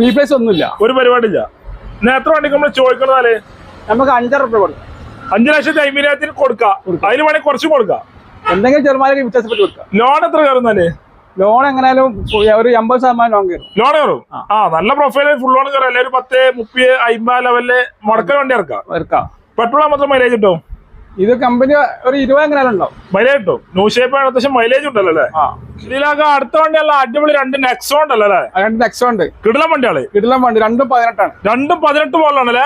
റീപ്ലേസ് ഒന്നുമില്ല. ഒരു പരിപാടിയില്ല. ഇന്ന് എത്ര വണ്ടിക്ക് നമ്മൾ ചോദിക്കണതാൽ നമുക്ക് അഞ്ചര റുപ്യ കൊടുക്കാം. അഞ്ചു ലക്ഷത്തി അമ്പതിനായിരത്തിന് കൊടുക്കാം. അതിന് വേണമെങ്കിൽ കുറച്ച് കൊടുക്കാം. എന്തെങ്കിലും ചെറുമാതിരി വ്യത്യാസപ്പെട്ട് കൊടുക്കാം. ലോൺ എത്ര കയറുന്നാൽ ലോൺ എങ്ങനെയാലും ഒരു എൺപത് ശതമാനം ലോൺ കയറും. ലോൺ കയറും? ആ. നല്ല പ്രൊഫൈൽ ഫുൾ ലോൺ കയറും. അല്ലെങ്കിൽ ഒരു പത്ത് മുപ്പത് അമ്പത് ലെവലിൽ മുടക്കൽ വണ്ടി ഇറക്കാം. ഇറക്കാം. പെട്രോൾ മാത്രം മൈലേജ് കിട്ടും? ഇത് കമ്പനി ഒരു ഇരുപത് എങ്ങനെയാലും ഉണ്ടാവും മൈലേജ് കിട്ടും. ന്യൂ ഷേപ്പ് അത്യാവശ്യം മൈലേജ് ഉണ്ടല്ലോ അല്ലേ? ഇതിലൊക്കെ അടുത്ത വണ്ടിയല്ല അടിപൊളി രണ്ട് നെക്സോ ഉണ്ടല്ലോ അല്ലേ? രണ്ട് നെക്സോ ഉണ്ട്. കിടിലം വണ്ടിയാണ് കിടിലം വണ്ടി രണ്ടും പതിനെട്ടാണ്. രണ്ടും പതിനെട്ട് മോളിലാണല്ലേ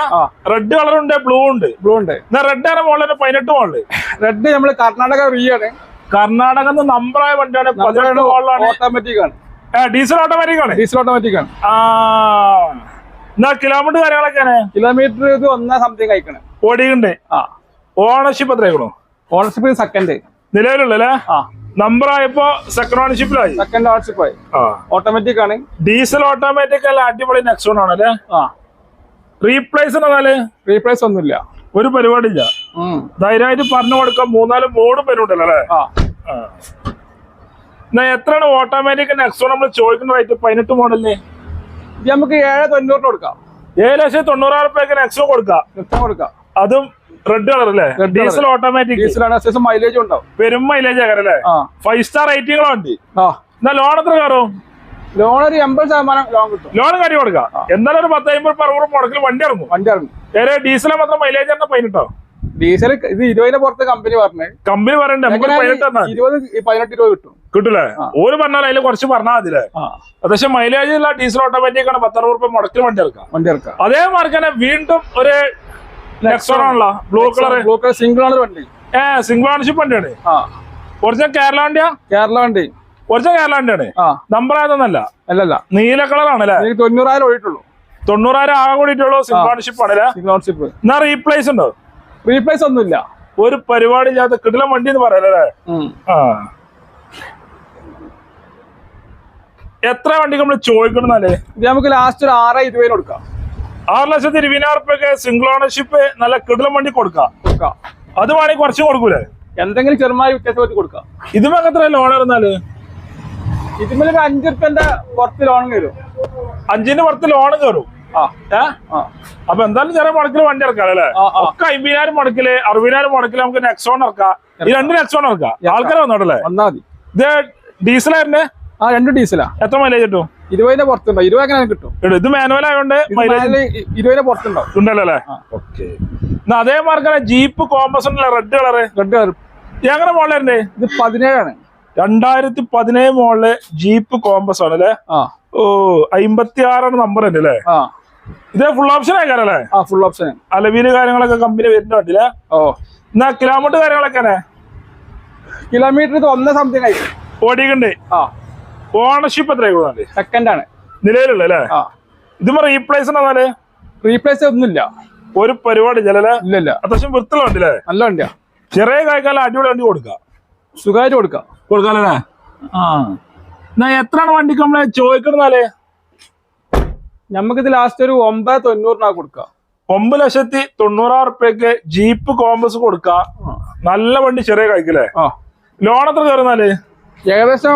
റെഡ് കളർ ഉണ്ട് ബ്ലൂ ഉണ്ട്. ബ്ലൂ ഉണ്ട്. എന്നാ റെഡ് ആണ് മോളിൽ പതിനെട്ട് മോളിൽ റെഡ് നമ്മൾ കർണാടക റീ ആണ്. കർണാടക നമ്പറായ വണ്ടിയാണ് പതിനെട്ട് മോളിലാണ് ഓട്ടോമാറ്റിക് ആണ്. ഡീസൽ ഓട്ടോമാറ്റിക് ആണ്? ഡീസൽ ഓട്ടോമാറ്റിക് ആണ്. ആ. എന്നാ കിലോമീറ്റർ കാര്യങ്ങളൊക്കെയാണ്? കിലോമീറ്റർ ഇത് ഒന്നാ സംതിങ് അയക്കണേ ഓടിയുണ്ട് ആ. ഓണർഷിപ്പ് എത്രയാക്കണോ ഓണർഷിപ്പ് സെക്കൻഡ് നിലവിലുള്ളല്ലേ ആ. നമ്പർ ആയപ്പോ സെക്കൻഡ് ഓണർഷിപ്പിലായി സെക്കൻഡ് ഓണർഷിപ്പ് ആയി. ഓട്ടോമാറ്റിക് ആണ്. ഡീസൽ ഓട്ടോമാറ്റിക് അല്ല അടിപൊളി നെക്സോൺ ആണല്ലേ? ആ. റീപ്ലേസ് എന്നാൽ റീപ്ലേസ് ഒന്നുമില്ല. ഒരു പരിപാടിയില്ല. ഇല്ല ധൈര്യമായിട്ട് പറഞ്ഞു കൊടുക്കാം. മൂന്നാൽ മൂടും പേരുണ്ടല്ലോ അല്ലേ. എന്നാ എത്രയാണ് ഓട്ടോമാറ്റിക് നെക്സോൺ നമ്മൾ ചോദിക്കുന്ന റേറ്റ് പതിനെട്ട് മോഡലിന് നമുക്ക് ഏഴ് തൊണ്ണൂറിന് കൊടുക്കാം. ഏഴ് ലക്ഷത്തി തൊണ്ണൂറായിരം റുപ്യക്ക് കൊടുക്കാം. കൊടുക്കാം. അതും റെഡ് കളർ അല്ലേ? ഡീസൽ ഓട്ടോമാറ്റിക് ഡീസലാണ് അത്യാവശ്യം മൈലേജ് ഉണ്ടാവും. പെരും മൈലേജ് ആകാരം അല്ലേ? ഫൈവ് സ്റ്റാർ റേറ്റിംഗുള്ള വണ്ടി. എന്നാ ലോൺ എത്ര കയറും? ലോൺ ഒരു എൺപത് ശതമാനം ലോൺ കിട്ടും. ലോൺ കാര്യം കൊടുക്കാം. എന്നാലും ഒരു പത്ത് അമ്പത് അറുപത് മുടക്കിൽ വണ്ടി ഇറങ്ങും. വണ്ടി ഇറങ്ങും. ഏറെ ഡീസലെ മാത്രം മൈലേജ് തന്നെ പതിനെട്ടോ ഡീസൽ ഇത് ഇരുപതിനെ പുറത്ത് കമ്പനി പറഞ്ഞേ. കമ്പനി പറയണ്ടേ മതി. ഇരുപത് പതിനെട്ട് രൂപ കിട്ടും. കിട്ടൂലേ? ഓര് പറഞ്ഞാൽ അതിൽ കുറച്ച് പറഞ്ഞാൽ മതില്ലേ ആ. അത്യാവശ്യം മൈലേജ് ഉള്ള ഡീസൽ ഓട്ടോമാറ്റിക് ആണ് പത്തറുപത് റുപ്യ മുടക്കിൽ വണ്ടി ഇറക്കാം വണ്ടി ഇറക്കാം അതേ മാർക്ക് തന്നെ വീണ്ടും ഒരു നെക്സോൺ ആണല്ലോ. Blue colour blue colour single ആണ് വണ്ടി. ഏ സിംഗിൾ ഓണർഷിപ്പ് വണ്ടിയാണ്. ഒറിജിനൽ കേരള വണ്ടിയാ? കേരള വണ്ടി. ഒറിജിനൽ കേരള വണ്ടിയാണ്. നമ്പർ ആയതൊന്നല്ല. അല്ലല്ല. നീല കളറാണ് അല്ലേ? തൊണ്ണൂറായിരം ഓടിയിട്ടുള്ളൂ. തൊണ്ണൂറായിരം ആകെ കൂടിയിട്ടുള്ളൂ സിംഗിൾ ഓണർഷിപ്പ് ആണ് അല്ലേ? സിംഗിൾ ഓൺഷിപ്പ് എന്നാ റീപ്ലേസ് ഉണ്ടോ? റീപ്ലേസ് ഒന്നുമില്ല. ഒരു പരിപാടി ഇല്ലാത്ത കിടിലം വണ്ടി എന്ന് പറയാല്ലേ ആ. എത്ര വണ്ടി നമ്മൾ ചോദിക്കണം എന്നാലേ? നമുക്ക് ലാസ്റ്റ് ഒരു ആറ് ഇരുപതിന് കൊടുക്കാം. ആറ് ലക്ഷത്തി ഇരുപതിനായിരം റുപ്യൊക്കെ സിംഗിൾ ഓണർഷിപ്പ് നല്ല കിടലം വണ്ടി കൊടുക്കാം. കൊടുക്കാം. അത് വേണമെങ്കിൽ കുറച്ച് കൊടുക്കൂലേ? എന്തെങ്കിലും ചെറുമായി വ്യത്യാസം വെച്ച് കൊടുക്കാം. ഇതുമൊക്കെ എത്ര ലോൺ ഇരുന്നാൽ ഇതിന്മേൽ ഒരു അഞ്ച് റുപ്യന്റെ പുറത്ത് ലോൺ കയറും അഞ്ചിന്റെ പുറത്ത് ലോൺ കയറും അപ്പൊ എന്തായാലും ചെറിയ മുടക്കിൽ വണ്ടി ഇറക്കാം അല്ലേ. ഒക്കെ അമ്പതിനായിരം മുടക്കിൽ അറുപതിനായിരം മുടക്കിൽ നമുക്ക് നെക്സോൺ ഇറക്കാം. ഈ രണ്ട് നെക്സോൺ ഇറക്കാം. ആൾക്കാരെ വന്നോട്ടല്ലേ വന്നാ മതി. ഇത് ഡീസലായിരുന്നേ ആ രണ്ട് ഡീസലാ എത്ര മൈലേജ് കിട്ടും? ഇരുപതിന്റെ പുറത്തുണ്ടോ? ഇരുപത് എങ്ങനെ കിട്ടും? ഇത് മാനുവൽ ആയതുകൊണ്ട് ഇരുപതിന്റെ പുറത്തുണ്ടോ? ഉണ്ടല്ലോ അല്ലേ. ഓക്കെ. അതേ മാർക്കാണ് ജീപ്പ് കോമ്പസ് ഉണ്ടല്ലോ റെഡ് കളറ് റെഡ് കളർ എങ്ങനെ മോളിലെ ഇത് പതിനേഴാണ്. രണ്ടായിരത്തി പതിനേഴ് മോളിൽ ജീപ്പ് കോമ്പസ് ആണ് അല്ലേ? ഓ അമ്പത്തി ആറാണ് നമ്പർ ഉണ്ട് അല്ലേ ഇത് ഫുൾ ഓപ്ഷൻ ആയിക്കാരല്ലേ ആ ഫുൾ ഓപ്ഷൻ അലവീൽ കാര്യങ്ങളൊക്കെ കമ്പനി വരുന്ന വണ്ടിയില്ലേ ഓ. എന്നാ കിലോമീറ്റർ കാര്യങ്ങളൊക്കെ കിലോമീറ്റർ ഇത് ഒന്ന് സംതിങ് ആയി. ഓടിക്കണ്ടേ ആ. ഓണർഷിപ്പ് എത്രയാണ് സെക്കൻഡ് ആണ്. നിലവിലുള്ള അല്ലേ? ഇതുമ്പോ റീപ്ലേസ് എന്നാൽ? റീപ്ലേസ് ഒന്നുമില്ല. ഒരു പരിപാടി ഇല്ലല്ലേ അത്യാവശ്യം വൃത്തിയുള്ള വണ്ടിയില്ലേ നല്ല വണ്ടിയാ. ചെറിയ കായ്ക്കാലം അടിപൊളി വണ്ടി കൊടുക്കാം. സുഖമായിട്ട് കൊടുക്കാം. കൊടുക്കാല്ലേ ആ. എന്നാ എത്രയാണ് വണ്ടിക്ക് നമ്മളെ ചോദിക്കണമെന്നാലേ നമുക്കിത് ലാസ്റ്റ് ഒരു ഒമ്പത് തൊണ്ണൂറിനാ കൊടുക്കാം. ഒമ്പത് ലക്ഷത്തി തൊണ്ണൂറായിരം റുപ്യക്ക് ജീപ്പ് കോമ്പസ് കൊടുക്കാം. നല്ല വണ്ടി ചെറിയ കായ്ക്കല്ലേ ആ. ലോൺ എത്ര കയറുന്നാൽ ഏകദേശം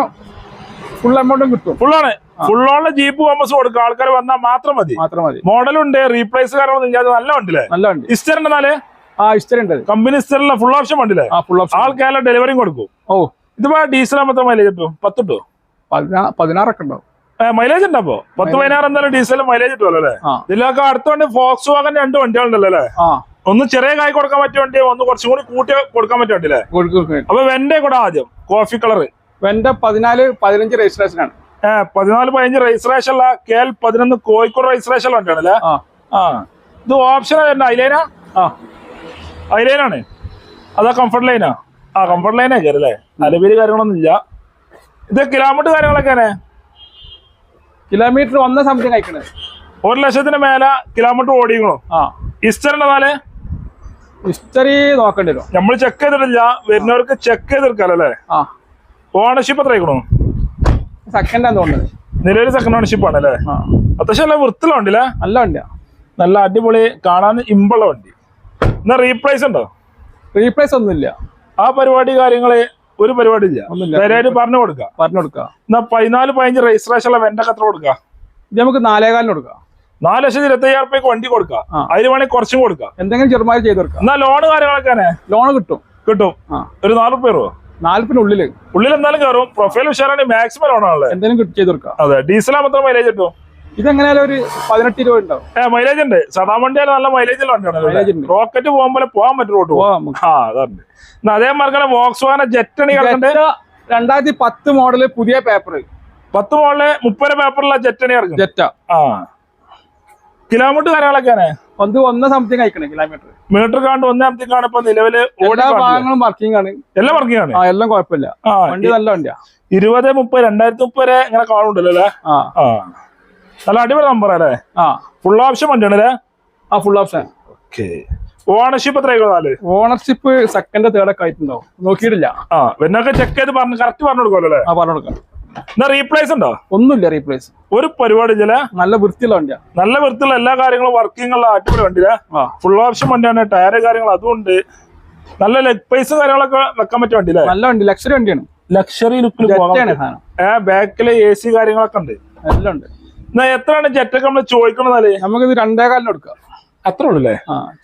ഫുൾ എമൗണ്ടും കിട്ടും. ഫുള്ളാണ് ഫുള്ളോണിൽ ജീപ്പ് കോമ്പസ് കൊടുക്കുക ആൾക്കാർ വന്നാൽ മാത്രം മതി. മാത്രം മതി. മോഡലുണ്ട് റീപ്ലേസ് കാര്യങ്ങളൊന്നും നല്ല വണ്ടിലെ നല്ല വണ്ടി. ഇസ്റ്റർ ഉണ്ടെന്നാൽ ആ ഇസ്റ്റർ ഉണ്ട്. കമ്പനി ഇസ്റ്ററിലെ ഫുൾ ഓപ്ഷൻ വണ്ടിലെ ആ ഫുൾ ഓപ്ഷൻ ആൾക്കാരെ ഡെലിവറിയും കൊടുക്കും. ഓ. ഇതിപ്പോ ഡീസൽ മാത്രം മൈലേജ് കിട്ടും? പത്ത് കിട്ടും പതിനാ പതിനാറൊക്കെ ഉണ്ടാവും. മൈലേജ് ഉണ്ടപ്പോ പത്ത് പതിനാറ് എന്തായാലും ഡീസൽ മൈലേജ് കിട്ടുമല്ലോ അല്ലേ? ഇതിലൊക്കെ അടുത്ത വണ്ടി ഫോക്സ് വാഗൻ രണ്ട് വണ്ടികളുണ്ടല്ലോ അല്ലേ? ഒന്ന് ചെറിയ കായ് കൊടുക്കാൻ പറ്റിയ വണ്ടി ഒന്ന് കുറച്ചും കൂടി കൂട്ടി കൊടുക്കാൻ പറ്റിയ വണ്ടി അല്ലേ അപ്പൊ വെന്റെ കൂടെ ആദ്യം. കോഫി കളർ എന്റെ പതിനാല് പതിനഞ്ച് രജിസ്ട്രേഷൻ ആണ്. ഏഹ് പതിനാല് പതിനഞ്ച് രജിസ്ട്രേഷൻ ഉള്ള കെ എൽ പതിനൊന്ന് കോഴിക്കോട് രജിസ്ട്രേഷൻ വണ്ടിയാണ് അല്ലേ ആ. ഇത് ഓപ്ഷൻ വരുന്ന ഐലൈനാ? ആ. ഐലൈനാണ്. അതാ കംഫർട്ട് ലൈനാ ആ. കംഫർട്ട് ലൈനാ കയറല്ലേ അലവിൽ കാര്യങ്ങളൊന്നും ഇല്ല. ഇത് കിലോമീറ്റർ കാര്യങ്ങളൊക്കെയാണ് കിലോമീറ്റർ വന്ന സംതിങ് അയക്കണേ ഒരു ലക്ഷത്തിന് മേലെ കിലോമീറ്റർ ഓടിക്കണോ ആ. ഇസ്റ്ററിന്റെ നാല്? ഹിസ്റ്ററി നോക്കേണ്ടി വരും. നമ്മൾ ചെക്ക് ചെയ്തിട്ടില്ല. വരുന്നവർക്ക് ചെക്ക് ചെയ്തെടുക്കാലോ അല്ലേ? ആ. ഓണർഷിപ്പ് എത്ര ആയിക്കണോ? സെക്കൻഡാന്ന് തോന്നുന്നത്. നിലവിൽ സെക്കൻഡ് ഓണർഷിപ്പ് ആണ് അല്ലേ? അത്യാവശ്യം നല്ല വൃത്തിയുള്ള വണ്ടിയില്ലേ? നല്ല വണ്ടിയാ. നല്ല അടിപൊളി കാണാൻ ഇമ്പുള്ള വണ്ടി. എന്നാ റീപ്ലേസ് ഉണ്ടോ? റീപ്ലേസ് ഒന്നുമില്ല. ആ പരിപാടി കാര്യങ്ങൾ ഒരു പരിപാടി ഇല്ല. നേരായിട്ട് പറഞ്ഞു കൊടുക്ക. പറഞ്ഞു കൊടുക്ക. എന്നാ പതിനാല് പതിനഞ്ച് രജിസ്ട്രേഷൻ ഉള്ള വെണ്ടൊക്കെ എത്ര കൊടുക്ക? നമുക്ക് നാലേകാലിന് കൊടുക്ക. നാല് ലക്ഷത്തി ഇരുപത്തി അയ്യായിരം റുപ്യക്ക് വണ്ടി കൊടുക്ക. അതിന് വേണമെങ്കിൽ കുറച്ചും കൊടുക്ക. എന്തെങ്കിലും ചെറുമായി ചെയ്ത് കൊടുക്കാം. എന്നാ ലോണ് കാര്യങ്ങളൊക്കെ ലോൺ കിട്ടും. കിട്ടും. ഒരു നാല് റുപ്യ നാല്പതിനുള്ളിൽ. ഉള്ളിൽ എന്തായാലും കയറും പ്രൊഫൈൽ ഉഷാറാണ് മാക്സിമം ലോണാണല്ലേ എന്തെങ്കിലും കിട്ടി ചെയ്ത് കൊടുക്കാം. അതെ ഡീസലാ മാത്രം മൈലേജ് കിട്ടും? ഇതെങ്ങനെയാലും ഒരു പതിനെട്ട് രൂപ ഉണ്ടാവും. ഏഹ് മൈലേജ് ഉണ്ട്. സദാ വണ്ടിയാൽ നല്ല മൈലേജ് വണ്ടിയാണ്. റോക്കറ്റ് പോകുമ്പോൾ പോകാൻ പറ്റും റോട്ട് പോകാം ആ അതാണ് അതേ മാർക്കാണ് വോക്സ് വാന ജെറ്റ് കിടക്കണ്ടേ രണ്ടായിരത്തി പത്ത് മോഡൽ പുതിയ പേപ്പർ പത്ത് മോഡൽ മുപ്പത് പേപ്പറുള്ള ജെറ്റ് ആണ് കിടക്കുന്നത് ജെറ്റ ആ. കിലോമീറ്റർ കാര്യങ്ങളൊക്കെയാണ്. ഒന്ന് ഒന്ന് സംതിങ് അയക്കണേ കിലോമീറ്റർ മീറ്റർ കാണ്ട് ഒന്നാമത്തെ ഇപ്പൊ നിലവിൽ എല്ലാ. ഭാഗങ്ങളും വർക്കിംഗ് ആണ്. എല്ലാം വർക്കിംഗ് ആണ്? എല്ലാം കുഴപ്പമില്ല. വണ്ടി നല്ല വണ്ടിയാ. ഇരുപത് മുപ്പത് രണ്ടായിരത്തി മുപ്പത് വരെ ഇങ്ങനെ കാണുണ്ടല്ലോ അല്ലേ? നല്ല അടിപൊളി നമ്പർ അല്ലേ? ആ. ഫുൾ ഓപ്ഷൻ വണ്ടിയാണ് അല്ലേ? ആ ഫുൾ ഓപ്ഷൻ ഓക്കെ ഓണർഷിപ്പ് എത്രയായിരുന്നു നാല്? ഓണർഷിപ്പ് സെക്കൻഡ് തേർഡ് ഒക്കെ ആയിട്ടുണ്ടാവും. നോക്കിയിട്ടില്ല. ആ പിന്നൊക്കെ ചെക്ക് ചെയ്ത് പറഞ്ഞു കറക്റ്റ് പറഞ്ഞു കൊടുക്കുമല്ലോ അല്ലേ? ആ പറഞ്ഞു കൊടുക്കാം. എന്നാ റീപ്ലേസ് ഉണ്ടോ? ഒന്നുമില്ല റീപ്ലേസ് ഒരു പരിപാടി ഇല്ല. നല്ല വൃത്തിയുള്ള വണ്ടിയാ. നല്ല വൃത്തിയുള്ള എല്ലാ കാര്യങ്ങളും വർക്കിംഗ് ഉള്ള അടിപൊളി വണ്ടിയാ. ഫുൾ ഓപ്ഷൻ വണ്ടിയാണ് ടയർ കാര്യങ്ങൾ അതുകൊണ്ട് നല്ല ലെഗ് പൈസ കാര്യങ്ങളൊക്കെ വെക്കാൻ പറ്റിയ വണ്ടിയില്ലേ നല്ല വണ്ടി ലക്ഷറി വണ്ടിയാണ്. ലക്ഷറി ലുക്കിൽ ഏ ബാക്കിൽ എ സി കാര്യങ്ങളൊക്കെ ഉണ്ട്. എല്ലാം ഉണ്ട്. എന്നാ എത്രയാണ് ജെറ്റൊക്കെ നമ്മൾ ചോദിക്കണതാൽ നമുക്കിത് രണ്ടേകാലിന് കൊടുക്കാം. അത്ര ഉള്ളു അല്ലേ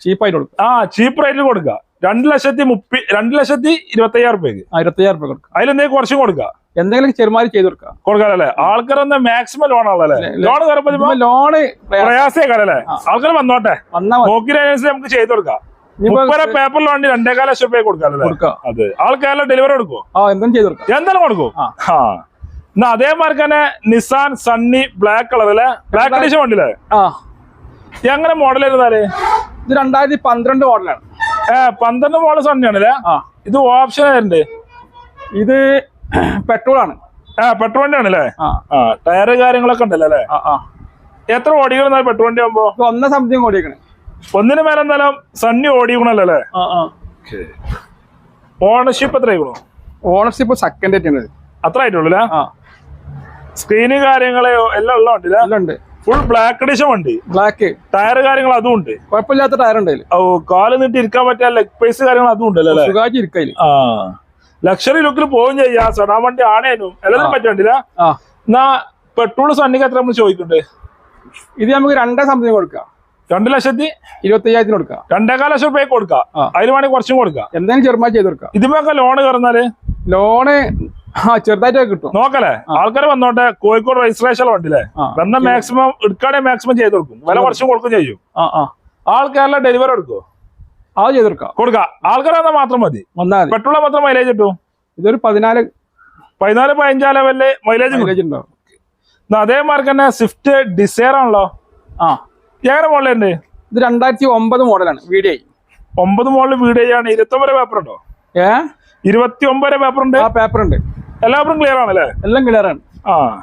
ചീപ്പായിട്ട് കൊടുക്കാം. ആ ചീപ്പ് റേറ്റിൽ കൊടുക്കുക രണ്ട് ലക്ഷത്തി മുപ്പി രണ്ട് ലക്ഷത്തി ഇരുപത്തി രൂപയ്ക്ക് ആ ഇരുപത്തയ്യായിരം രൂപ കൊടുക്കാം. അതിലെന്തെങ്കിലും കുറച്ചും കൊടുക്കുക എന്തെങ്കിലും ചെറുമാരി ചെയ്ത് കൊടുക്കാനല്ലേ? മാക്സിമം ലോൺ ആണല്ലേ ലോൺ ലോണ് പ്രയാസേക്കാരല്ലേ ആൾക്കാർ വന്നോട്ടെ. നമുക്ക് ചെയ്തു കൊടുക്കാം. ഇനിയിപ്പോ മുപ്പര പേപ്പറിൽ വേണ്ടി രണ്ടേകാല ലക്ഷം രൂപ കൊടുക്കാനല്ലേ കൊടുക്കാം. അതെ. ഡെലിവറി കൊടുക്കുമോ ആ എന്തും ചെയ്തു കൊടുക്കാം. എന്തായാലും കൊടുക്കും? ആ. എന്നാ അതേമാതിരി തന്നെ നിസാൻ സണ്ണി ബ്ലാക്ക് കളർ അല്ലേ? ബ്ലാക്ക് അഡീഷൻ വണ്ടിയില്ലേ എങ്ങനെ മോഡൽ ഇരുന്നാൽ ഇത് രണ്ടായിരത്തി പന്ത്രണ്ട് മോഡലാണ് ഏ പന്ത്രണ്ട് മോഡൽ സണ്ണിയാണല്ലേ ഇത് ഓപ്ഷൻ ആയിട്ടുണ്ട് ഇത് പെട്രോൾ ആണ് ആ പെട്രോൾ വണ്ടി ആണല്ലേ ടയർ ആ കാര്യങ്ങളൊക്കെ ഉണ്ടല്ലോ അല്ലേ? എത്ര ഓടിക്കണം പെട്രോൾ വണ്ടി ആകുമ്പോ ഒന്ന സംതിങ് ഓടിക്കണേ ഒന്നിന് മേലെ എന്തായാലും സണ്ണി ഓടിക്കണല്ലോ അല്ലേ? ഓണർഷിപ്പ് എത്ര ആയിക്കണോ ഓണർഷിപ്പ് സെക്കൻഡ് ആയിട്ടാണ് ഇത്. അത്ര ആയിട്ടുള്ളൂ അല്ലേ? സ്ക്രീന് കാര്യങ്ങൾ എല്ലാം ഉള്ള വണ്ടി എല്ലാം ഉണ്ട്. ഫുൾ ബ്ലാക്ക് അഡീഷൻ വണ്ടി. ബ്ലാക്ക് ടയർ കാര്യങ്ങൾ അതും ഉണ്ട്. കുഴപ്പമില്ലാത്ത ടയർ ഉണ്ട് ഓ കാൽ നീട്ടി ഇരിക്കാൻ പറ്റിയ ലെഗ് പേസ് കാര്യങ്ങൾ അതും ഉണ്ടല്ലോ അല്ലേ? സുഖമായിട്ട് ആ. ലക്ഷറി ലുക്കിൽ പോവും ചെയ്യാ. സടാ വണ്ടി ആണേനും. എല്ലാത്തിനും പറ്റണ്ടില്ല. എന്നാ പെട്രോൾ സണ്ണിക്ക് എത്ര നമ്മൾ ചോദിക്കുന്നുണ്ട് ഇത് നമുക്ക് രണ്ടേ സംതിങ് കൊടുക്കാം. രണ്ട് ലക്ഷത്തി? ഇരുപത്തയ്യായിരത്തിന് കൊടുക്കാം. രണ്ടേകാൽ ലക്ഷം രൂപയ്ക്ക് കൊടുക്കാം. അതിൽ അതിന് വേണമെങ്കിൽ കുറച്ചും കൊടുക്കാം. എന്തെങ്കിലും ചെറുമായി ചെയ്ത് കൊടുക്കാം. ഇതുമൊക്കെ ലോണ് കയറുന്നാൽ? ലോണ് ആ ചെറുതായിട്ടൊക്കെ കിട്ടും. നോക്കല്ലേ? ആൾക്കാർ വന്നോട്ടെ കോഴിക്കോട് രജിസ്ട്രേഷൻ ഉണ്ടല്ലേ. വന്ന മാക്സിമം എടുക്കാതെ മാക്സിമം ചെയ്ത് കൊടുക്കും. വില കുറച്ചും കൊടുക്കും. ചെയ്യും. ആൾക്കാരെല്ലാം ഡെലിവറി എടുക്കും അത് ചെയ്ത് കൊടുക്കാം. ആൾക്കാർ വന്നാൽ മാത്രം മതി. വന്നാൽ പെട്രോൾ മാത്രം മൈലേജ് കിട്ടും ഇതൊരു പതിനാല് പതിനാല് പതിനഞ്ചാം ലെവലിൽ മൈലേജ് മൈലേജ് ഉണ്ടാവും. അതേ മാർക്ക് തന്നെ സ്വിഫ്റ്റ് ഡിസയർ ആണല്ലോ. ആ. എങ്ങനെ മോഡലുണ്ട് ഇത് രണ്ടായിരത്തി ഒമ്പത് മോഡലാണ് വി ഡി ഐ ഒമ്പത് മോഡൽ വീഡിയോ ആണ്. ഇരുപത്തി ഒമ്പത് പേപ്പർ ഉണ്ടോ? ഏ? ഇരുപത്തി ഒമ്പത് പേപ്പർ ഉണ്ട്. ആ പേപ്പർ ഉണ്ട്. എല്ലാവരും ക്ലിയർ ആണല്ലേ? എല്ലാം ക്ലിയർ ആണ്. ആ.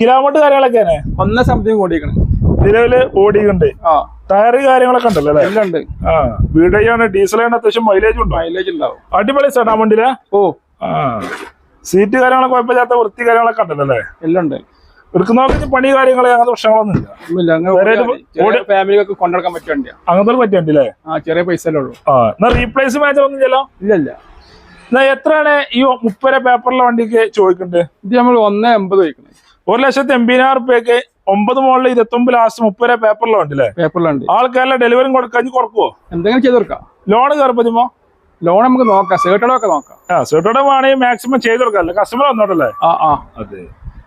കിലോമീറ്റർ കാര്യങ്ങളൊക്കെയാണ്. ഒന്നേ സംതിങ് ഓടിക്കണം നിലവിൽ ഓടിയുണ്ട് ടയറ് കാര്യങ്ങളൊക്കെ ഉണ്ടല്ലോ അല്ലേ? എല്ലാം ഉണ്ട് ആ. വീട് ചെയ്യാണ് ഡീസലാണ് അത്യാവശ്യം മൈലേജ് ഉണ്ടോ? മൈലേജ് ഉണ്ടാവും. അടിപൊളി ചേട്ടാ വണ്ടിയിലെ? ഓ. ആ. സീറ്റ് കാര്യങ്ങളൊക്കെ കുഴപ്പമില്ലാത്ത വൃത്തി കാര്യങ്ങളൊക്കെ ഉണ്ടല്ലോ അല്ലേ? എല്ലാം ഉണ്ട് എടുക്കുന്നവർക്ക് പണി കാര്യങ്ങൾ അങ്ങനത്തെ പ്രശ്നങ്ങളൊന്നും ഫാമിലിയൊക്കെ കൊണ്ടുനടക്കാൻ പറ്റിയ വണ്ടിയാ. അങ്ങനത്തെ പറ്റിയുണ്ടല്ലേ ആ ചെറിയ പൈസ ഉള്ളൂ. ആ. എന്നാ റീപ്ലേസ് മാച്ച് ഒന്നും ചെല്ലോ ഇല്ല ഇല്ല എന്നാ എത്രയാണ് ഈ മുപ്പര പേപ്പറിലെ വണ്ടിക്ക് ചോദിക്കുന്നത് ഇത് നമ്മൾ ഒന്ന് എൺപത് ചോദിക്കുന്നത് ഒരു ലക്ഷത്തി എൺപതിനായിരം റുപ്യക്ക് ഒമ്പത് മുകളിൽ ഇരുപത്തൊമ്പത് ലാസ്റ്റ് മുപ്പത് മുപ്പര പേപ്പറിലുണ്ട്. വണ്ടില്ലേ പേപ്പറിലുണ്ട് ആൾക്കാരെ ഡെലിവറി കൊടുക്കാൻ കുറക്കുവോ? എന്തെങ്കിലും ചെയ്ത് കൊടുക്കാം. ലോൺ കയറിപ്പതിമോ ലോൺ നമുക്ക് നോക്കാം. സേർട്ടഡൊക്കെ നോക്കാം. ആ വേണമെങ്കിൽ മാക്സിമം ചെയ്ത് കൊടുക്കാല്ലേ കസ്റ്റമർ വന്നോട്ടല്ലേ? ആ ആ. അതെ.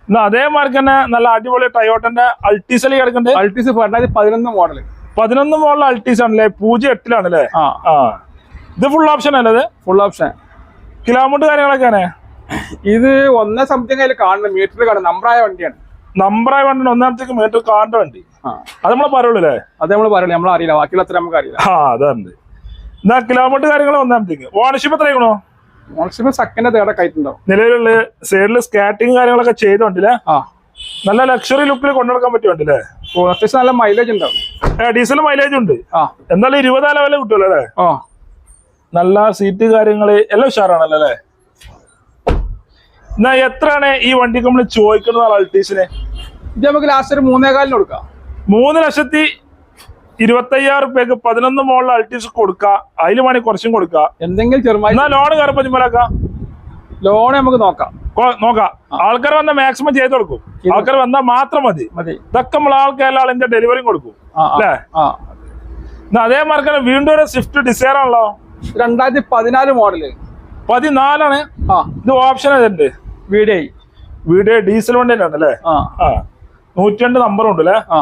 എന്നാ അതേമാതിരി തന്നെ നല്ല അടിപൊളി ടയോട്ടന്റെ അൾട്ടീസിൽ കിടക്കുന്നുണ്ട് അൾട്ടീസ് രണ്ടായിരത്തി പതിനൊന്ന് മോഡൽ പതിനൊന്ന് മോഡൽ അൾട്ടീസ് ആണല്ലേ? പൂജ്യം എട്ടിലാണല്ലേ ആ. ആ. ഇത് ഫുൾ ഓപ്ഷൻ അല്ലേ അത് ഫുൾ ഓപ്ഷൻ കിലോമീറ്റർ കാര്യങ്ങളൊക്കെയാണ്? ഇത് ഒന്നേ സംതിങ് അതിൽ കാണുന്നത്. മീറ്ററിൽ കാണുന്നത് നമ്പറായ വണ്ടിയാണ്. നമ്പറായി വണ്ടി ഒന്നാമത്തേക്ക് മീറ്റർ കാണേണ്ട വണ്ടി. അത് നമ്മളെ പറയുള്ളൂ അല്ലേ അത് നമ്മൾ പറയുള്ളൂ നമ്മൾ അറിയില്ല. ബാക്കിയുള്ള അത്ര നമുക്ക് അറിയില്ല. ആ അതുണ്ട് എന്നാ കിലോമീറ്റർ കാര്യങ്ങൾ ഒന്നാമത്തേക്ക്. ഓണർഷിപ്പ് എത്രയാണോ ഓണർഷിപ്പ് സെക്കൻഡ് തേർഡൊക്കെ ആയിട്ടുണ്ടാവും. നിലവിലുള്ള സൈഡിൽ സ്കാറ്റിങ് കാര്യങ്ങളൊക്കെ ചെയ്തോണ്ടില്ലേ ആ. നല്ല ലക്ഷറി ലുക്കിൽ കൊണ്ടുനടക്കാൻ പറ്റുമല്ലേ അത്യാവശ്യം നല്ല മൈലേജ് ഉണ്ടാവും. ഡീസൽ മൈലേജ് ഉണ്ട്. എന്നാലും ഇരുപതാം ലെവലിൽ കിട്ടുമല്ലോ അല്ലേ? നല്ല സീറ്റ് കാര്യങ്ങൾ എല്ലാം ഉഷാറാണല്ലോ അല്ലേ? എന്നാ എത്രയാണ് ഈ വണ്ടിക്ക് നമ്മൾ ചോദിക്കുന്നത് അൾട്ടീസിന് ഇത് നമുക്ക് ലാസ്റ്റ് ഒരു മൂന്നേകാലിന് കൊടുക്കാം. മൂന്ന് ലക്ഷത്തി ഇരുപത്തയ്യായിരം റുപ്യക്ക് പതിനൊന്ന് മോളിൽ അൾട്ടിസ് കൊടുക്കുക. അതിൽ വേണമെങ്കിൽ കുറച്ചും കൊടുക്കുക. എന്തെങ്കിലും ചെറുമായി എന്നാ ലോൺ കയറപ്പോ ചുമലാക്കാം ലോൺ നമുക്ക് നോക്കാം. നോക്കാം. ആൾക്കാർ വന്നാൽ മാക്സിമം ചെയ്ത് കൊടുക്കും. ആൾക്കാർ വന്നാൽ മാത്രം മതി. ഇതൊക്കെ നമ്മൾ ആൾക്കാരെല്ലാം ആളിന്റെ ഡെലിവറിയും കൊടുക്കും. അല്ലേ? എന്നാ അതേ മാർക്കാണ് വീണ്ടും ഒരു സ്വിഫ്റ്റ് ഡിസൈർ ആണല്ലോ. രണ്ടായിരത്തി പതിനാല് മോഡൽ പതിനാലാണ് ഇത് ഓപ്ഷൻ ഏതുണ്ട്? വീഡിയോ വീഡിയോ ഡീസൽ വണ്ടി തന്നെയാണ് അല്ലേ ആ. ആ. നൂറ്റി രണ്ട് നമ്പറും ഉണ്ട് അല്ലേ ആ